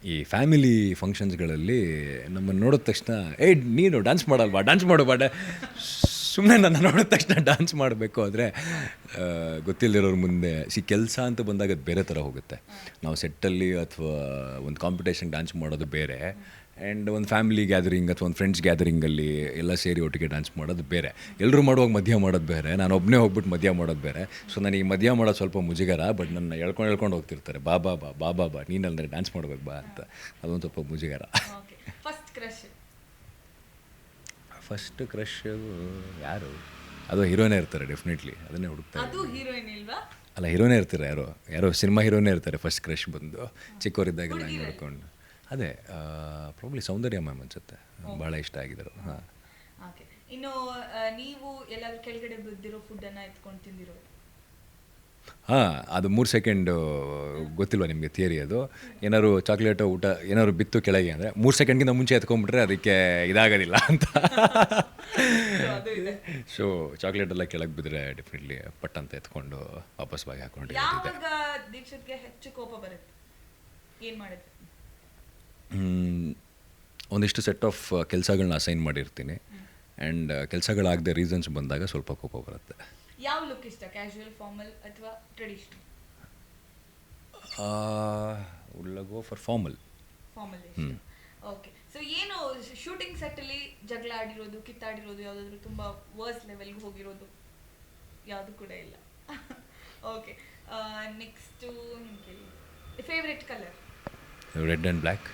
ಈ ಫ್ಯಾಮಿಲಿ ಫಂಕ್ಷನ್ಸ್ಗಳಲ್ಲಿ ನಮ್ಮನ್ನು ನೋಡಿದ ತಕ್ಷಣ ಏಯ್ ನೀನು ಡ್ಯಾನ್ಸ್ ಮಾಡಲ್ವಾ? ಡ್ಯಾನ್ಸ್ ಮಾಡು ಬಾಡ. ಸುಮ್ಮನೆ ನನ್ನ ನೋಡಿದ ತಕ್ಷಣ ಡ್ಯಾನ್ಸ್ ಮಾಡಬೇಕು ಆದರೆ ಗೊತ್ತಿಲ್ಲದಿರೋರ ಮುಂದೆ ಸಿ ಕೆಲಸ ಅಂತ ಬಂದಾಗ ಅದು ಬೇರೆ ಥರ ಹೋಗುತ್ತೆ. ನಾವು ಸೆಟ್ಟಲ್ಲಿ ಅಥವಾ ಒಂದು ಕಾಂಪಿಟೇಷನ್ ಡ್ಯಾನ್ಸ್ ಮಾಡೋದು ಬೇರೆ. ಆ್ಯಂಡ್ ಒಂದು ಫ್ಯಾಮಿಲಿ ಗ್ಯಾದರಿಂಗ್ ಅಥವಾ ಒಂದು ಫ್ರೆಂಡ್ಸ್ ಗ್ಯಾದರಿಂಗಲ್ಲಿ ಎಲ್ಲ ಸೇರಿ ಒಟ್ಟಿಗೆ ಡ್ಯಾನ್ಸ್ ಮಾಡೋದು ಬೇರೆ. ಎಲ್ಲರೂ ಮಾಡುವಾಗ ಮಧ್ಯ ಮಾಡೋದು ಬೇರೆ. ನಾನು ಒಬ್ಬನೇ ಹೋಗ್ಬಿಟ್ಟು ಮಧ್ಯ ಮಾಡೋದು ಬೇರೆ. ಸೊ ನನಗೆ ಮಧ್ಯ ಮಾಡೋದು ಸ್ವಲ್ಪ ಮುಜುಗರ, ಬಟ್ ನನ್ನ ಎಳ್ಕೊಂಡು ಎಳ್ಕೊಂಡು ಹೋಗ್ತಿರ್ತಾರೆ. ಬಾ ಬಾ ಬಾ ಬಾ ಬಾ ಬಾ ನೀನಲ್ಲದೆ ಡ್ಯಾನ್ಸ್ ಮಾಡ್ಬೇಕು ಬಾ ಅಂತ. ಅದೊಂದು ಸ್ವಲ್ಪ ಮುಜುಗರ. ಫಸ್ಟ್ ಕ್ರಶ್ ಯಾರು? ಅದು ಹೀರೋನೇ ಇರ್ತಾರೆ ಡೆಫಿನೆಟ್ಲಿ ಅದನ್ನೇ ಹುಡುಕ್ತಾರೆ ಅದು ಹೀರೋಯಿನ್ ಇಲ್ವಾ? ಅಲ್ಲ ಹೀರೋನೇ ಇರ್ತಾರೆ ಯಾರೋ? ಯಾರೋ ಸಿನಿಮಾ ಹೀರೋನೇ ಇರ್ತಾರೆ ಫಸ್ಟ್ ಕ್ರಶ್ ಬಂದು. ಚಿಕ್ಕವರಿದ್ದಾಗೆಲ್ಲ ಹಂಗೆ ನೋಡ್ಕೊಂಡು. ಅದೇ ಪ್ರಾಬ್ಲಿ ಸೌಂದರ್ಯ ಮ್ಯಾಮ್ ಅನ್ಸುತ್ತೆ. ಭಾಳ ಇಷ್ಟ ಆಗಿದ್ರು ಹಾಂ. ಓಕೆ. ಇನ್ನು ನೀವು ಎಲ್ಲಾದ್ರೂ ಕೆಳಗಡೆ ಬಿದ್ದಿರೋ ಫುಡ್ಡನ್ನು ಎತ್ಕೊಂಡು ತಿಂದಿರೋದು? ಹಾಂ ಅದು ಮೂರು ಸೆಕೆಂಡು ಗೊತ್ತಿಲ್ವಾ ನಿಮಗೆ ಥಿಯರಿ ಅದು? ಏನಾದ್ರು ಚಾಕ್ಲೇಟು ಊಟ ಏನಾದ್ರು ಬಿತ್ತು ಕೆಳಗೆ ಅಂದರೆ ಮೂರು ಸೆಕೆಂಡ್ಗಿಂತ ಮುಂಚೆ ಎತ್ಕೊಂಡ್ಬಿಟ್ರೆ ಅದಕ್ಕೆ ಇದಾಗೋದಿಲ್ಲ ಅಂತ. ಸೊ ಚಾಕ್ಲೇಟ್ ಎಲ್ಲ ಕೆಳಗೆ ಬಿದ್ದರೆ ಡೆಫಿನೆಟ್ಲಿ ಪಟ್ ಅಂತ ಎತ್ಕೊಂಡು ವಾಪಸ್ ಬಾಗಿ ಹಾಕೊಂಡು ಹೆಚ್ಚು ಕೋಪ ಬರುತ್ತೆ? ಏನು ಮಾಡಿದ್ರೆ ಹ್ಮ್, ಒಂದಿಷ್ಟು ಸೆಟ್ ಆಫ್ ಕೆಲಸಗಳನ್ನ ಅಸೈನ್ ಮಾಡಿರ್ತೀನಿ. ಆ್ಯಂಡ್ ಕೆಲಸಗಳಾಗದೆ ರೀಸನ್ಸ್ ಬಂದಾಗ ಸ್ವಲ್ಪ ಕೋಪ ಬರುತ್ತೆ. ಯಾವ ಲುಕ್ ಇಷ್ಟ? ಕ್ಯಾಶುವಲ್ ಫಾರ್ಮಲ್ ಅಥವಾ ಟ್ರೆಡಿಷನಲ್ ಉಲ್ಲ ಗೋ ಫಾರ್ ಫಾರ್ಮಲ್ ಫಾರ್ಮಲ್ ಇಷ್ಟ. ಓಕೆ ಸೊ ಏನು ಶೂಟಿಂಗ್ ಸೆಟ್ಟಲ್ಲಿ ಜಗಳ ಆಡಿರೋದು ಕಿತ್ತಾಡಿರೋದು ಯಾವುದಾದ್ರೂ ತುಂಬ ವರ್ಸ್ ಲೆವೆಲ್ಗೆ ಹೋಗಿರೋದು? ಯಾವುದು ಕೂಡ ಇಲ್ಲ. Okay next favourite colour red and black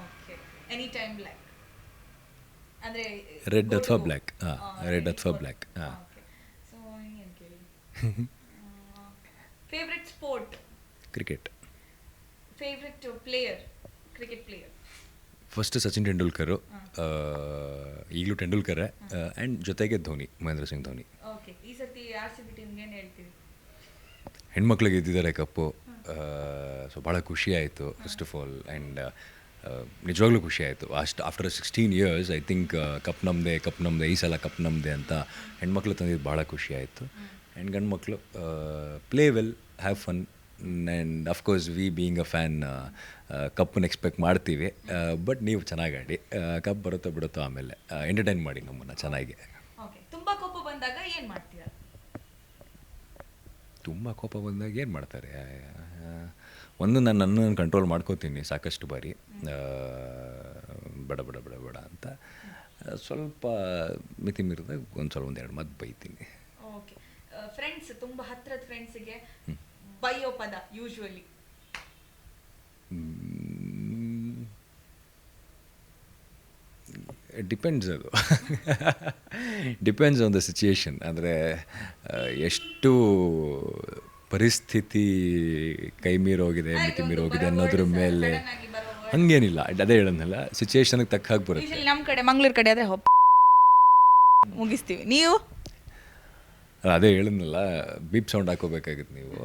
okay any time black ಅಂದರೆ ರೆಡ್ ಅಥವಾ ಬ್ಲ್ಯಾಕ್ ಹಾ, ರೆಡ್ ಅಥವಾ ಬ್ಲ್ಯಾಕ್ ಹಾ. Favourite sport cricket favourite player cricket player first Sachin Tendulkar ಈಗಲೂ ತೆಂಡೂಲ್ಕರ್ ಆ್ಯಂಡ್ ಜೊತೆಗೆ ಧೋನಿ ಮಹೇಂದ್ರ ಸಿಂಗ್ ಧೋನಿ. ಓಕೆ ಈ ಸರ್ತಿ ಆರ್ ಸಿ ಬಿ ಟೀಮ್ಗೆ ಏನು ಹೇಳ್ತೀವಿ ಹೆಣ್ಮಕ್ಳಿಗೆ ಇದ್ದಿದ್ದಾರೆ ಕಪ್ಪು. ಸೊ ಭಾಳ ಖುಷಿ ಆಯಿತು ಫಸ್ಟ್ ಆಫ್ ಆಲ್ ಆ್ಯಂಡ್ ನಿಜವಾಗ್ಲೂ ಖುಷಿ ಆಯಿತು. ಅಷ್ಟು after sixteen years I think cup ನಮ್ಮದೆ ಕಪ್ ನಮ್ಮದೆ ಈ ಸಲ ಕಪ್ ನಮ್ಮದೆ ಅಂತ ಹೆಣ್ಮಕ್ಳು ತಂದಿದ್ದು ಭಾಳ ಖುಷಿ ಆಯಿತು. ಆ್ಯಂಡ್ ಗಂಡು ಮಕ್ಕಳು play well have fun and of course we being a fan ಕಪ್ಪನ್ನು expect ಮಾಡ್ತೀವಿ ಬಟ್ ನೀವು ಚೆನ್ನಾಗಿ ಆಡಿ ಕಪ್ ಬರುತ್ತೋ ಬಿಡುತ್ತೋ ಆಮೇಲೆ ಎಂಟರ್ಟೈನ್ ಮಾಡಿ ನಮ್ಮನ್ನು ಚೆನ್ನಾಗಿ. ತುಂಬ ಕೋಪ ಬಂದಾಗ ಏನು ಮಾಡ್ತೀರಾ ತುಂಬ ಕೋಪ ಬಂದಾಗ ಏನು ಮಾಡ್ತಾರೆ? ಒಂದು ನಾನು ನನ್ನನ್ನು ಕಂಟ್ರೋಲ್ ಮಾಡ್ಕೋತೀನಿ ಸಾಕಷ್ಟು ಬಾರಿ ಬಡ ಬಡ ಬಡ ಬೇಡ ಅಂತ ಸ್ವಲ್ಪ ಮಿತಿ ಮೀರಿದಾಗ ಒಂದು ಸ್ವಲ್ಪ ಒಂದು ಎರಡು ಮಾತು ಬೈತೀನಿ. ಫ್ರೆಂಡ್ಸ್ ತುಂಬಾ ಹತ್ರದ ಫ್ರೆಂಡ್ಸಿಗೆ ಬೈಯೋ ಪದ ಯೂಶುವಲಿ ಡಿಪೆಂಡ್ಸ್ ಅದು. ಡಿಪೆಂಡ್ಸ್ ಆನ್ ದ ಸಿಚುಯೇಷನ್ ಅಂದರೆ ಎಷ್ಟು ಪರಿಸ್ಥಿತಿ ಕೈ ಮೀರೋಗಿದೆ ಮಿತಿ ಮೀರೋಗಿದೆ ಅನ್ನೋದ್ರ ಮೇಲೆ ಹಂಗೇನಿಲ್ಲ. ಅದೇ ಹೇಳೋದಲ್ಲ ಸಿಚುಯೇಷನ್ಗೆ ತಕ್ಕ ಹಾಗೆ ಬರುತ್ತೆ. ನಮ್ಮ ಕಡೆ ಮಂಗಳೂರು ಕಡೆ ಅದೇ ಮುಗಿಸ್ತೀವಿ. ನೀವು? ಅದೇ ಹೇಳಿದ್ನಲ್ಲ ಬೀಪ್ ಸೌಂಡ್ ಹಾಕೋಬೇಕಾಗಿತ್ತು ನೀವು.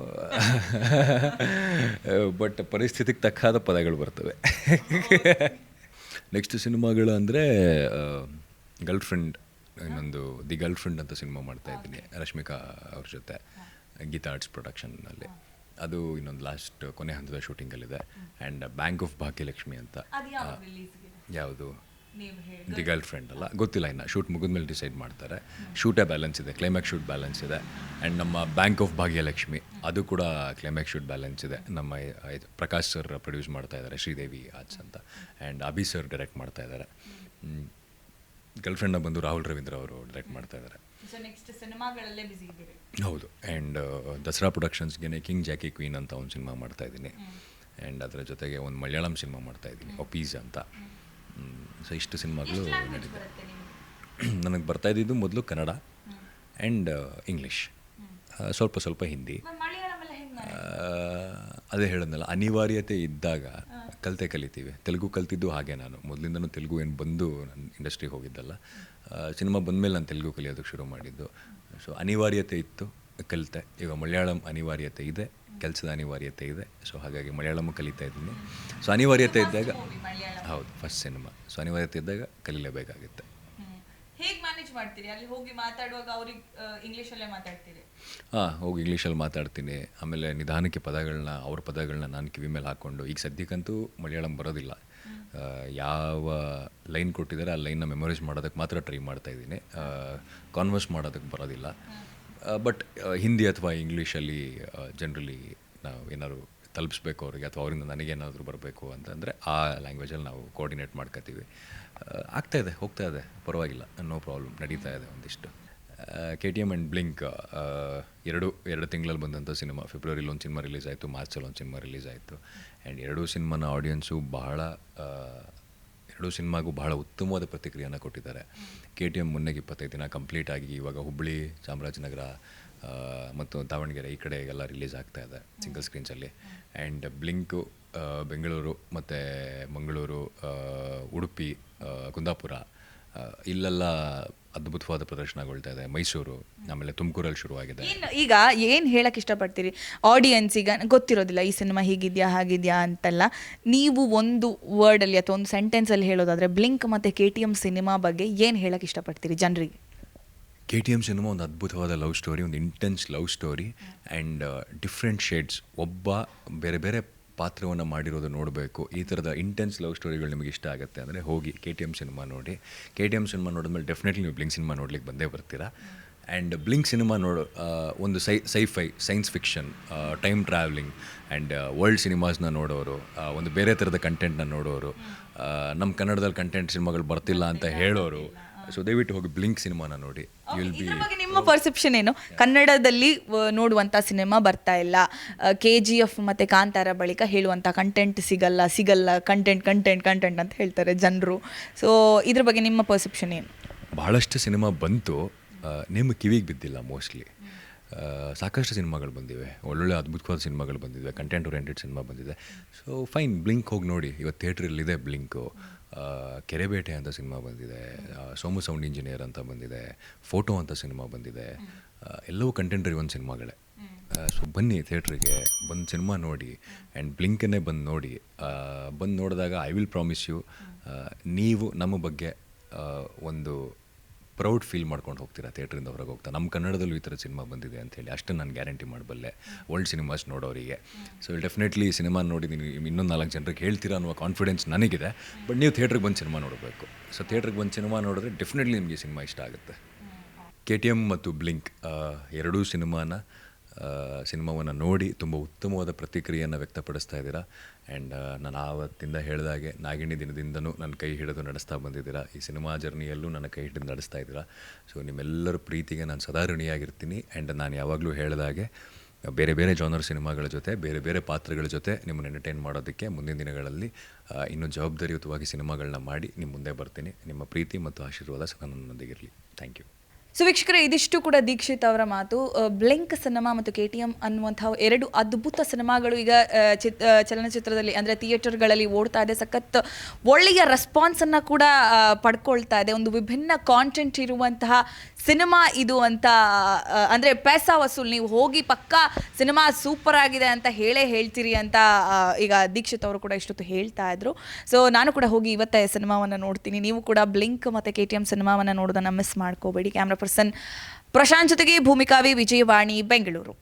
ಬಟ್ ಪರಿಸ್ಥಿತಿಗೆ ತಕ್ಕಾದ ಪದಗಳು ಬರ್ತವೆ. ನೆಕ್ಸ್ಟ್ ಸಿನಿಮಾಗಳು ಅಂದರೆ ಗರ್ಲ್ ಫ್ರೆಂಡ್ ಇನ್ನೊಂದು ದಿ ಗರ್ಲ್ ಫ್ರೆಂಡ್ ಅಂತ ಸಿನಿಮಾ ಮಾಡ್ತಾ ಇದ್ದೀನಿ ರಶ್ಮಿಕಾ ಅವ್ರ ಜೊತೆ ಗೀತಾ ಆರ್ಟ್ಸ್ ಪ್ರೊಡಕ್ಷನ್ನಲ್ಲಿ. ಅದು ಇನ್ನೊಂದು ಲಾಸ್ಟ್ ಕೊನೆ ಹಂತದ ಶೂಟಿಂಗಲ್ಲಿದೆ. ಆ್ಯಂಡ್ ಬ್ಯಾಂಕ್ ಆಫ್ ಭಾಗ್ಯಲಕ್ಷ್ಮಿ ಅಂತ. ಯಾವುದು? ದಿ ಗರ್ಲ್ ಫ್ರೆಂಡ್ ಅಲ್ಲ. ಗೊತ್ತಿಲ್ಲ ಇನ್ನು. ಶೂಟ್ ಮುಗಿದ್ಮೇಲೆ ಡಿಸೈಡ್ ಮಾಡ್ತಾರೆ. ಶೂಟೇ ಬ್ಯಾಲೆನ್ಸ್ ಇದೆ. ಕ್ಲೈಮ್ಯಾಕ್ಸ್ ಶೂಟ್ ಬ್ಯಾಲೆನ್ಸ್ ಇದೆ. ಆ್ಯಂಡ್ ನಮ್ಮ ಬ್ಯಾಂಕ್ ಆಫ್ ಭಾಗ್ಯಲಕ್ಷ್ಮಿ ಅದು ಕೂಡ ಕ್ಲೈಮ್ಯಾಕ್ಸ್ ಶೂಟ್ ಬ್ಯಾಲೆನ್ಸ್ ಇದೆ. ನಮ್ಮ ಇದು ಪ್ರಕಾಶ್ ಸರ್ ಪ್ರೊಡ್ಯೂಸ್ ಮಾಡ್ತಾ ಇದ್ದಾರೆ. ಶ್ರೀದೇವಿ ಆರ್ಟ್ಸ್ ಅಂತ. ಆ್ಯಂಡ್ ಅಭಿ ಸರ್ ಡೈರೆಕ್ಟ್ ಮಾಡ್ತಾ ಇದ್ದಾರೆ. ಗರ್ಲ್ ಫ್ರೆಂಡ್ನ ಬಂದು ರಾಹುಲ್ ರವೀಂದ್ರ ಅವರು ಡೈರೆಕ್ಟ್ ಮಾಡ್ತಾ ಇದ್ದೀರಿ. ಹೌದು. ಆ್ಯಂಡ್ ದಸರಾ ಪ್ರೊಡಕ್ಷನ್ಸ್ಗೆ ಕಿಂಗ್ ಜಾಕಿ ಕ್ವೀನ್ ಅಂತ ಒಂದು ಸಿನಿಮಾ ಮಾಡ್ತಾ ಇದ್ದೀನಿ. ಆ್ಯಂಡ್ ಅದರ ಜೊತೆಗೆ ಒಂದು ಮಲಯಾಳಂ ಸಿನಿಮಾ ಮಾಡ್ತಾ ಇದ್ದೀನಿ. ಒಪೀಸ್ ಅಂತ. ಸೊ ಇಷ್ಟು ಸಿನಿಮಾಗಳು ನಡೀತದೆ ನನಗೆ ಬರ್ತಾ ಇದ್ದಿದ್ದು ಮೊದಲು ಕನ್ನಡ ಆ್ಯಂಡ್ ಇಂಗ್ಲೀಷ್ ಸ್ವಲ್ಪ ಸ್ವಲ್ಪ ಹಿಂದಿ. ಅದೇ ಹೇಳೋದಲ್ಲ ಅನಿವಾರ್ಯತೆ ಇದ್ದಾಗ ಕಲಿತೆ ಕಲಿತೀವಿ. ತೆಲುಗು ಕಲ್ತಿದ್ದು ಹಾಗೆ ನಾನು. ಮೊದಲಿಂದನೂ ತೆಲುಗು ಏನು ಬಂದು ನನ್ನ ಇಂಡಸ್ಟ್ರಿಗೆ ಹೋಗಿದ್ದಲ್ಲ. ಸಿನಿಮಾ ಬಂದಮೇಲೆ ನಾನು ತೆಲುಗು ಕಲಿಯೋದಕ್ಕೆ ಶುರು ಮಾಡಿದ್ದು. ಸೊ ಅನಿವಾರ್ಯತೆ ಇತ್ತು ಕಲಿತೆ. ಈಗ ಮಲಯಾಳಂ ಅನಿವಾರ್ಯತೆ ಇದೆ. ಕೆಲಸದ ಅನಿವಾರ್ಯತೆ ಇದೆ. ಸೊ ಹಾಗಾಗಿ ಮಲಯಾಳಂ ಕಲಿತಾ ಇದ್ದೀನಿ. ಸೊ ಅನಿವಾರ್ಯತೆ ಇದ್ದಾಗ ಹೌದು ಫಸ್ಟ್ ಸಿನಿಮಾ ಸೊ ಅನಿವಾರ್ಯತೆ ಇದ್ದಾಗ ಕಲೀಲೇಬೇಕಾಗುತ್ತೆ. ಹೇಗೆ ಮ್ಯಾನೇಜ್ ಮಾಡ್ತೀರಿ? ಅಲ್ಲಿ ಹೋಗಿ ಮಾತಾಡುವಾಗ ಅವ್ರಿಗೆ ಇಂಗ್ಲೀಷಲ್ಲೇ ಮಾತಾಡ್ತೀರಿ? ಹಾಂ ಹೋಗಿ ಇಂಗ್ಲೀಷಲ್ಲಿ ಮಾತಾಡ್ತೀನಿ. ಆಮೇಲೆ ನಿಧಾನಕ್ಕೆ ಪದಗಳನ್ನ ಅವ್ರ ಪದಗಳನ್ನ ನಾನು ಕಿವಿ ಮೇಲೆ ಹಾಕ್ಕೊಂಡು ಈಗ ಸದ್ಯಕ್ಕಂತೂ ಮಲಯಾಳಂ ಬರೋದಿಲ್ಲ. ಯಾವ ಲೈನ್ ಕೊಟ್ಟಿದ್ದಾರೆ ಆ ಲೈನ್ನ ಮೆಮೊರೈಸ್ ಮಾಡೋದಕ್ಕೆ ಮಾತ್ರ ಟ್ರೈ ಮಾಡ್ತಾ ಇದ್ದೀನಿ. ಕಾನ್ವರ್ಸ್ ಮಾಡೋದಕ್ಕೆ ಬರೋದಿಲ್ಲ. ಬಟ್ ಹಿಂದಿ ಅಥವಾ ಇಂಗ್ಲೀಷಲ್ಲಿ ಜನರಲಿ ನಾವು ಏನಾದರೂ ತಲುಪಿಸ್ಬೇಕು ಅವರಿಗೆ ಅಥವಾ ಅವರಿಂದ ನನಗೇನಾದರೂ ಬರಬೇಕು ಅಂತಂದರೆ ಆ ಲ್ಯಾಂಗ್ವೇಜಲ್ಲಿ ನಾವು ಕೋಆರ್ಡಿನೇಟ್ ಮಾಡ್ಕೋತೀವಿ. ಆಗ್ತಾ ಇದೆ, ಹೋಗ್ತಾ ಇದೆ, ಪರವಾಗಿಲ್ಲ, ನೋ ಪ್ರಾಬ್ಲಮ್ ನಡೀತಾ ಇದೆ ಒಂದಿಷ್ಟು. K T M and blink ಎರಡು ಎರಡು ತಿಂಗಳಲ್ಲಿ ಬಂದಂಥ ಸಿನಿಮಾ ಫೆಬ್ರವರಿಲಿ ಒಂದು ಸಿನಿಮಾ ರಿಲೀಸ್ ಆಯಿತು ಮಾರ್ಚಲ್ಲಿ ಒಂದು ಸಿನಿಮಾ ರಿಲೀಸ್ ಆಯಿತು. ಆ್ಯಂಡ್ ಎರಡೂ ಸಿನಿಮಾನ ಆಡಿಯನ್ಸು ಬಹಳ ಎರಡೂ ಸಿನಿಮಾಗೂ ಬಹಳ ಉತ್ತಮವಾದ ಪ್ರತಿಕ್ರಿಯೆಯನ್ನು ಕೊಟ್ಟಿದ್ದಾರೆ. ಕೆ ಟಿ ಎಂ ಮೊನ್ನೆಗೆ ಇಪ್ಪತ್ತೈದು ದಿನ ಕಂಪ್ಲೀಟ್ ಆಗಿ ಇವಾಗ ಹುಬ್ಬಳ್ಳಿ ಚಾಮರಾಜನಗರ ಮತ್ತು ದಾವಣಗೆರೆ ಈ ಕಡೆ ಎಲ್ಲ ರಿಲೀಸ್ ಆಗ್ತಾ ಇದೆ ಸಿಂಗಲ್ ಸ್ಕ್ರೀನ್ಸಲ್ಲಿ ಆ್ಯಂಡ್ ಬ್ಲಿಂಕು ಬೆಂಗಳೂರು ಮತ್ತು ಮಂಗಳೂರು ಉಡುಪಿ ಕುಂದಾಪುರ ಇಲ್ಲೆಲ್ಲ ಅದ್ಭುತವಾದ ಪ್ರದರ್ಶನಗೊಳ್ತಾ ಇದೆ. ಮೈಸೂರು ಆಮೇಲೆ ತುಮಕೂರಲ್ಲಿ ಶುರುವಾಗಿದೆ. ಏನು ಈಗ ಏನು ಹೇಳಕ್ಕೆ ಇಷ್ಟಪಡ್ತೀರಿ? ಈಗ ಗೊತ್ತಿರೋದಿಲ್ಲ ಈ ಸಿನಿಮಾ ಹೀಗಿದ್ಯಾ ಹಾಗಿದ್ಯಾ ಅಂತಲ್ಲ. ನೀವು ಒಂದು ವರ್ಡಲ್ಲಿ ಅಥವಾ ಒಂದು ಸೆಂಟೆನ್ಸಲ್ಲಿ ಹೇಳೋದಾದರೆ ಬ್ಲಿಂಕ್ ಮತ್ತು ಕೆ ಟಿ ಎಂ ಸಿನಿಮಾ ಬಗ್ಗೆ ಏನು ಹೇಳಕ್ಕೆ ಇಷ್ಟಪಡ್ತೀರಿ ಜನರಿಗೆ? ಕೆ ಟಿ ಎಂ ಸಿನಿಮಾ ಒಂದು ಅದ್ಭುತವಾದ ಲವ್ ಸ್ಟೋರಿ ಒಂದು intense love story and different shades ಒಬ್ಬ ಬೇರೆ ಬೇರೆ ಪಾತ್ರವನ್ನು ಮಾಡಿರೋದು ನೋಡಬೇಕು. ಈ ಥರದ ಇಂಟೆನ್ಸ್ ಲವ್ ಸ್ಟೋರಿಗಳು ನಿಮಗೆ ಇಷ್ಟ ಆಗುತ್ತೆ ಅಂದರೆ ಹೋಗಿ ಕೆ ಟಿ ಎಂ ಸಿನಿಮಾ ನೋಡಿ. ಕೆ ಟಿ ಎಂ ಸಿನಿಮಾ ನೋಡಿದ್ಮೇಲೆ ಡೆಫಿನೆಟ್ಲಿ ನೀವು ಬ್ಲಿಂಕ್ ಸಿನಿಮಾ ನೋಡ್ಲಿಕ್ಕೆ ಬಂದೇ ಬರ್ತೀರಾ. ಆ್ಯಂಡ್ ಬ್ಲಿಂಕ್ ಸಿನಿಮಾ ನೋಡೋ ಒಂದು sci sci fi science fiction time travelling and world ಸಿನಿಮಾಸ್ನ ನೋಡೋರು ಒಂದು ಬೇರೆ ಥರದ ಕಂಟೆಂಟ್ನ ನೋಡೋರು ನಮ್ಮ ಕನ್ನಡದಲ್ಲಿ ಕಂಟೆಂಟ್ ಸಿನಿಮಾಗಳು ಬರ್ತಿಲ್ಲ ಅಂತ ಹೇಳೋರು ಸೊ ದಯವಿಟ್ಟು ಹೋಗಿ ಬ್ಲಿಂಕ್ ಸಿನಿಮಾನ ನೋಡಿ. ವಿಲ್ ಬಿ ಇದ್ರ ಬಗ್ಗೆ ನಿಮ್ಮ ಪರ್ಸೆಪ್ಷನ್ ಏನು? ಕನ್ನಡದಲ್ಲಿ ನೋಡುವಂತ ಸಿನಿಮಾ ಬರ್ತಾ ಇಲ್ಲ. ಕೆ ಜಿ ಎಫ್ ಮತ್ತೆ ಕಾಂತಾರ ಬಳಿಕ ಹೇಳುವಂತ ಕಂಟೆಂಟ್ ಸಿಗಲ್ಲ ಸಿಗಲ್ಲ ಕಂಟೆಂಟ್ ಕಂಟೆಂಟ್ ಕಂಟೆಂಟ್ ಅಂತ ಹೇಳ್ತಾರೆ ಜನರು. ಸೊ ಇದ್ರ ಬಗ್ಗೆ ನಿಮ್ಮ ಪರ್ಸೆಪ್ಷನ್ ಏನು? ಬಹಳಷ್ಟು ಸಿನಿಮಾ ಬಂತು. ಆ, ನಿಮ್ಮ ಕಿವಿಗೆ ಬಿದ್ದಿಲ್ಲ ಮೋಸ್ಟ್ಲಿ ಸಾಕಷ್ಟು ಸಿನಿಮಾಗಳು ಬಂದಿವೆ. ಒಳ್ಳೊಳ್ಳೆ ಅದ್ಭುತವಾದ ಸಿನಿಮಾಗಳು ಬಂದಿವೆ. ಕಂಟೆಂಟ್ ಓರಿಯೆಂಟೆಡ್ ಸಿನಿಮಾ ಬಂದಿದೆ. ಸೊ ಫೈನ್ ಬ್ಲಿಂಕ್ ಹೋಗಿ ನೋಡಿ. ಇವತ್ತು ಥಿಯೇಟ್ರಲ್ಲಿದೆ ಬ್ಲಿಂಕು ಕೆರೆಬೇಟೆ ಅಂತ ಸಿನಿಮಾ ಬಂದಿದೆ. ಸೋಮು ಸೌಂಡ್ ಇಂಜಿನಿಯರ್ ಅಂತ ಬಂದಿದೆ. ಫೋಟೋ ಅಂತ ಸಿನಿಮಾ ಬಂದಿದೆ. ಎಲ್ಲವೂ ಕಂಟೆಂಟ್ ಒಂದು ಸಿನಿಮಾಗಳೇ. ಸೊ ಬನ್ನಿ ಥಿಯೇಟ್ರಿಗೆ, ಬಂದು ಸಿನಿಮಾ ನೋಡಿ ಆ್ಯಂಡ್ ಬ್ಲಿಂಕನ್ನೇ ಬಂದು ನೋಡಿ. ಬಂದು ನೋಡಿದಾಗ ಐ ವಿಲ್ ಪ್ರಾಮಿಸ್ ಯು ನೀವು ನಮ್ಮ ಬಗ್ಗೆ ಒಂದು ಪ್ರೌಡ್ ಫೀಲ್ ಮಾಡ್ಕೊಂಡು ಹೋಗ್ತೀರಾ ಥಿಯೇಟ್ರಿಂದ ಹೊರಗೆ ಹೋಗ್ತಾ? ನಮ್ಮ ಕನ್ನಡದಲ್ಲೂ ಈ ಥರ ಸಿನಿಮಾ ಬಂದಿದೆ ಅಂತೇಳಿ ಅಷ್ಟು ನಾನು ಗ್ಯಾರಂಟಿ ಮಾಡಬಲ್ಲೆ. ಓಲ್ಡ್ ಸಿನಿಮಾಸ್ ನೋಡೋರಿಗೆ. ಸೊ ಡೆಫಿನೆಟ್ಲಿ ಸಿನಿಮಾ ನೋಡಿ ನೀವು ಇನ್ನೊಂದು ನಾಲ್ಕು ಜನರಿಗೆ ಹೇಳ್ತೀರಾ ಅನ್ನುವ ಕಾನ್ಫಿಡೆನ್ಸ್ ನನಗಿದೆ. ಬಟ್ ನೀವು ಥಿಯೇಟ್ರಿಗೆ ಬಂದು ಸಿನಿಮಾ ನೋಡಬೇಕು. ಸೊ ಥಿಯೇಟ್ರಿಗೆ ಬಂದು ಸಿನಿಮಾ ನೋಡಿದ್ರೆ ಡೆಫಿನೆಟ್ಲಿ ನಿಮಗೆ ಸಿನಿಮಾ ಇಷ್ಟ ಆಗುತ್ತೆ. ಕೆ ಟಿ ಎಂ ಮತ್ತು ಬ್ಲಿಂಕ್ ಎರಡೂ ಸಿನಿಮಾನ ಸಿನಿಮಾವನ್ನು ನೋಡಿ ತುಂಬ ಉತ್ತಮವಾದ ಪ್ರತಿಕ್ರಿಯೆಯನ್ನು ವ್ಯಕ್ತಪಡಿಸ್ತಾ ಇದ್ದೀರಾ? ಆ್ಯಂಡ್ ನಾನು ಆವತ್ತಿಂದ ಹೇಳಿದಾಗೆ ನಾಗಿಣಿ ದಿನದಿಂದನೂ ನನ್ನ ಕೈ ಹಿಡಿದು ನಡೆಸ್ತಾ ಬಂದಿದ್ದೀರಾ? ಈ ಸಿನಿಮಾ ಜರ್ನಿಯಲ್ಲೂ ನನ್ನ ಕೈ ಹಿಡಿದು ನಡೆಸ್ತಾ ಇದ್ದೀರಾ? ಸೊ ನಿಮ್ಮೆಲ್ಲರ ಪ್ರೀತಿಗೆ ನಾನು ಸದಾ ಋಣಿಯಾಗಿರ್ತೀನಿ ಆ್ಯಂಡ್ ನಾನು ಯಾವಾಗಲೂ ಹೇಳಿದಾಗೆ ಬೇರೆ ಬೇರೆ ಜಾನರ್ ಸಿನಿಮಾಗಳ ಜೊತೆ, ಬೇರೆ ಬೇರೆ ಪಾತ್ರಗಳ ಜೊತೆ ನಿಮ್ಮನ್ನು ಎಂಟರ್ಟೈನ್ ಮಾಡೋದಕ್ಕೆ ಮುಂದಿನ ದಿನಗಳಲ್ಲಿ ಇನ್ನೂ ಜವಾಬ್ದಾರಿಯುತವಾಗಿ ಸಿನಿಮಾಗಳನ್ನ ಮಾಡಿ ನಿಮ್ಮ ಮುಂದೆ ಬರ್ತೀನಿ. ನಿಮ್ಮ ಪ್ರೀತಿ ಮತ್ತು ಆಶೀರ್ವಾದ ಸದಾ ನನ್ನೊಂದಿಗಿರಲಿ ಥ್ಯಾಂಕ್ ಯು ಸೊ ವೀಕ್ಷಕರೇ, ಇದಿಷ್ಟು ಕೂಡ ದೀಕ್ಷಿತ್ ಅವರ ಮಾತು. ಬ್ಲೆಂಕ್ ಸಿನಿಮಾ ಮತ್ತು ಕೆ ಟಿ ಎಂ ಅನ್ನುವಂತಹ ಎರಡು ಅದ್ಭುತ ಸಿನಿಮಾಗಳು ಈಗ ಚಿತ್ ಚಲನಚಿತ್ರದಲ್ಲಿ ಅಂದರೆ ಥಿಯೇಟರ್ಗಳಲ್ಲಿ ಓಡ್ತಾ ಇದೆ. ಸಖತ್ ಒಳ್ಳೆಯ ರೆಸ್ಪಾನ್ಸನ್ನು ಕೂಡ ಪಡ್ಕೊಳ್ತಾ ಇದೆ. ಒಂದು ವಿಭಿನ್ನ ಕಾಂಟೆಂಟ್ ಇರುವಂತಹ ಸಿನಿಮಾ ಇದು ಅಂತ ಅಂದರೆ ಪೈಸಾ ವಸೂಲ್, ನೀವು ಹೋಗಿ ಪಕ್ಕಾ ಸಿನಿಮಾ ಸೂಪರ್ ಆಗಿದೆ ಅಂತ ಹೇಳೇ ಹೇಳ್ತೀರಿ ಅಂತ ಈಗ ದೀಕ್ಷಿತ್ ಅವರು ಕೂಡ ಇಷ್ಟೊತ್ತು ಹೇಳ್ತಾ ಇದ್ರು. ಸೊ ನಾನು ಕೂಡ ಹೋಗಿ ಇವತ್ತೇ ಸಿನಿಮಾವನ್ನು ನೋಡ್ತೀನಿ. ನೀವು ಕೂಡ ಬ್ಲಿಂಕ್ ಮತ್ತು ಕೆ ಟಿ ಎಂ ಸಿನಿಮಾವನ್ನು ನೋಡೋದನ್ನು ಮಿಸ್ ಮಾಡ್ಕೋಬೇಡಿ. ಕ್ಯಾಮ್ರಾ ಪರ್ಸನ್ ಪ್ರಶಾಂತ್ ಜೊತೆಗೆ ಭೂಮಿಕಾವಿ ವಿಜಯವಾಣಿ, ಬೆಂಗಳೂರು.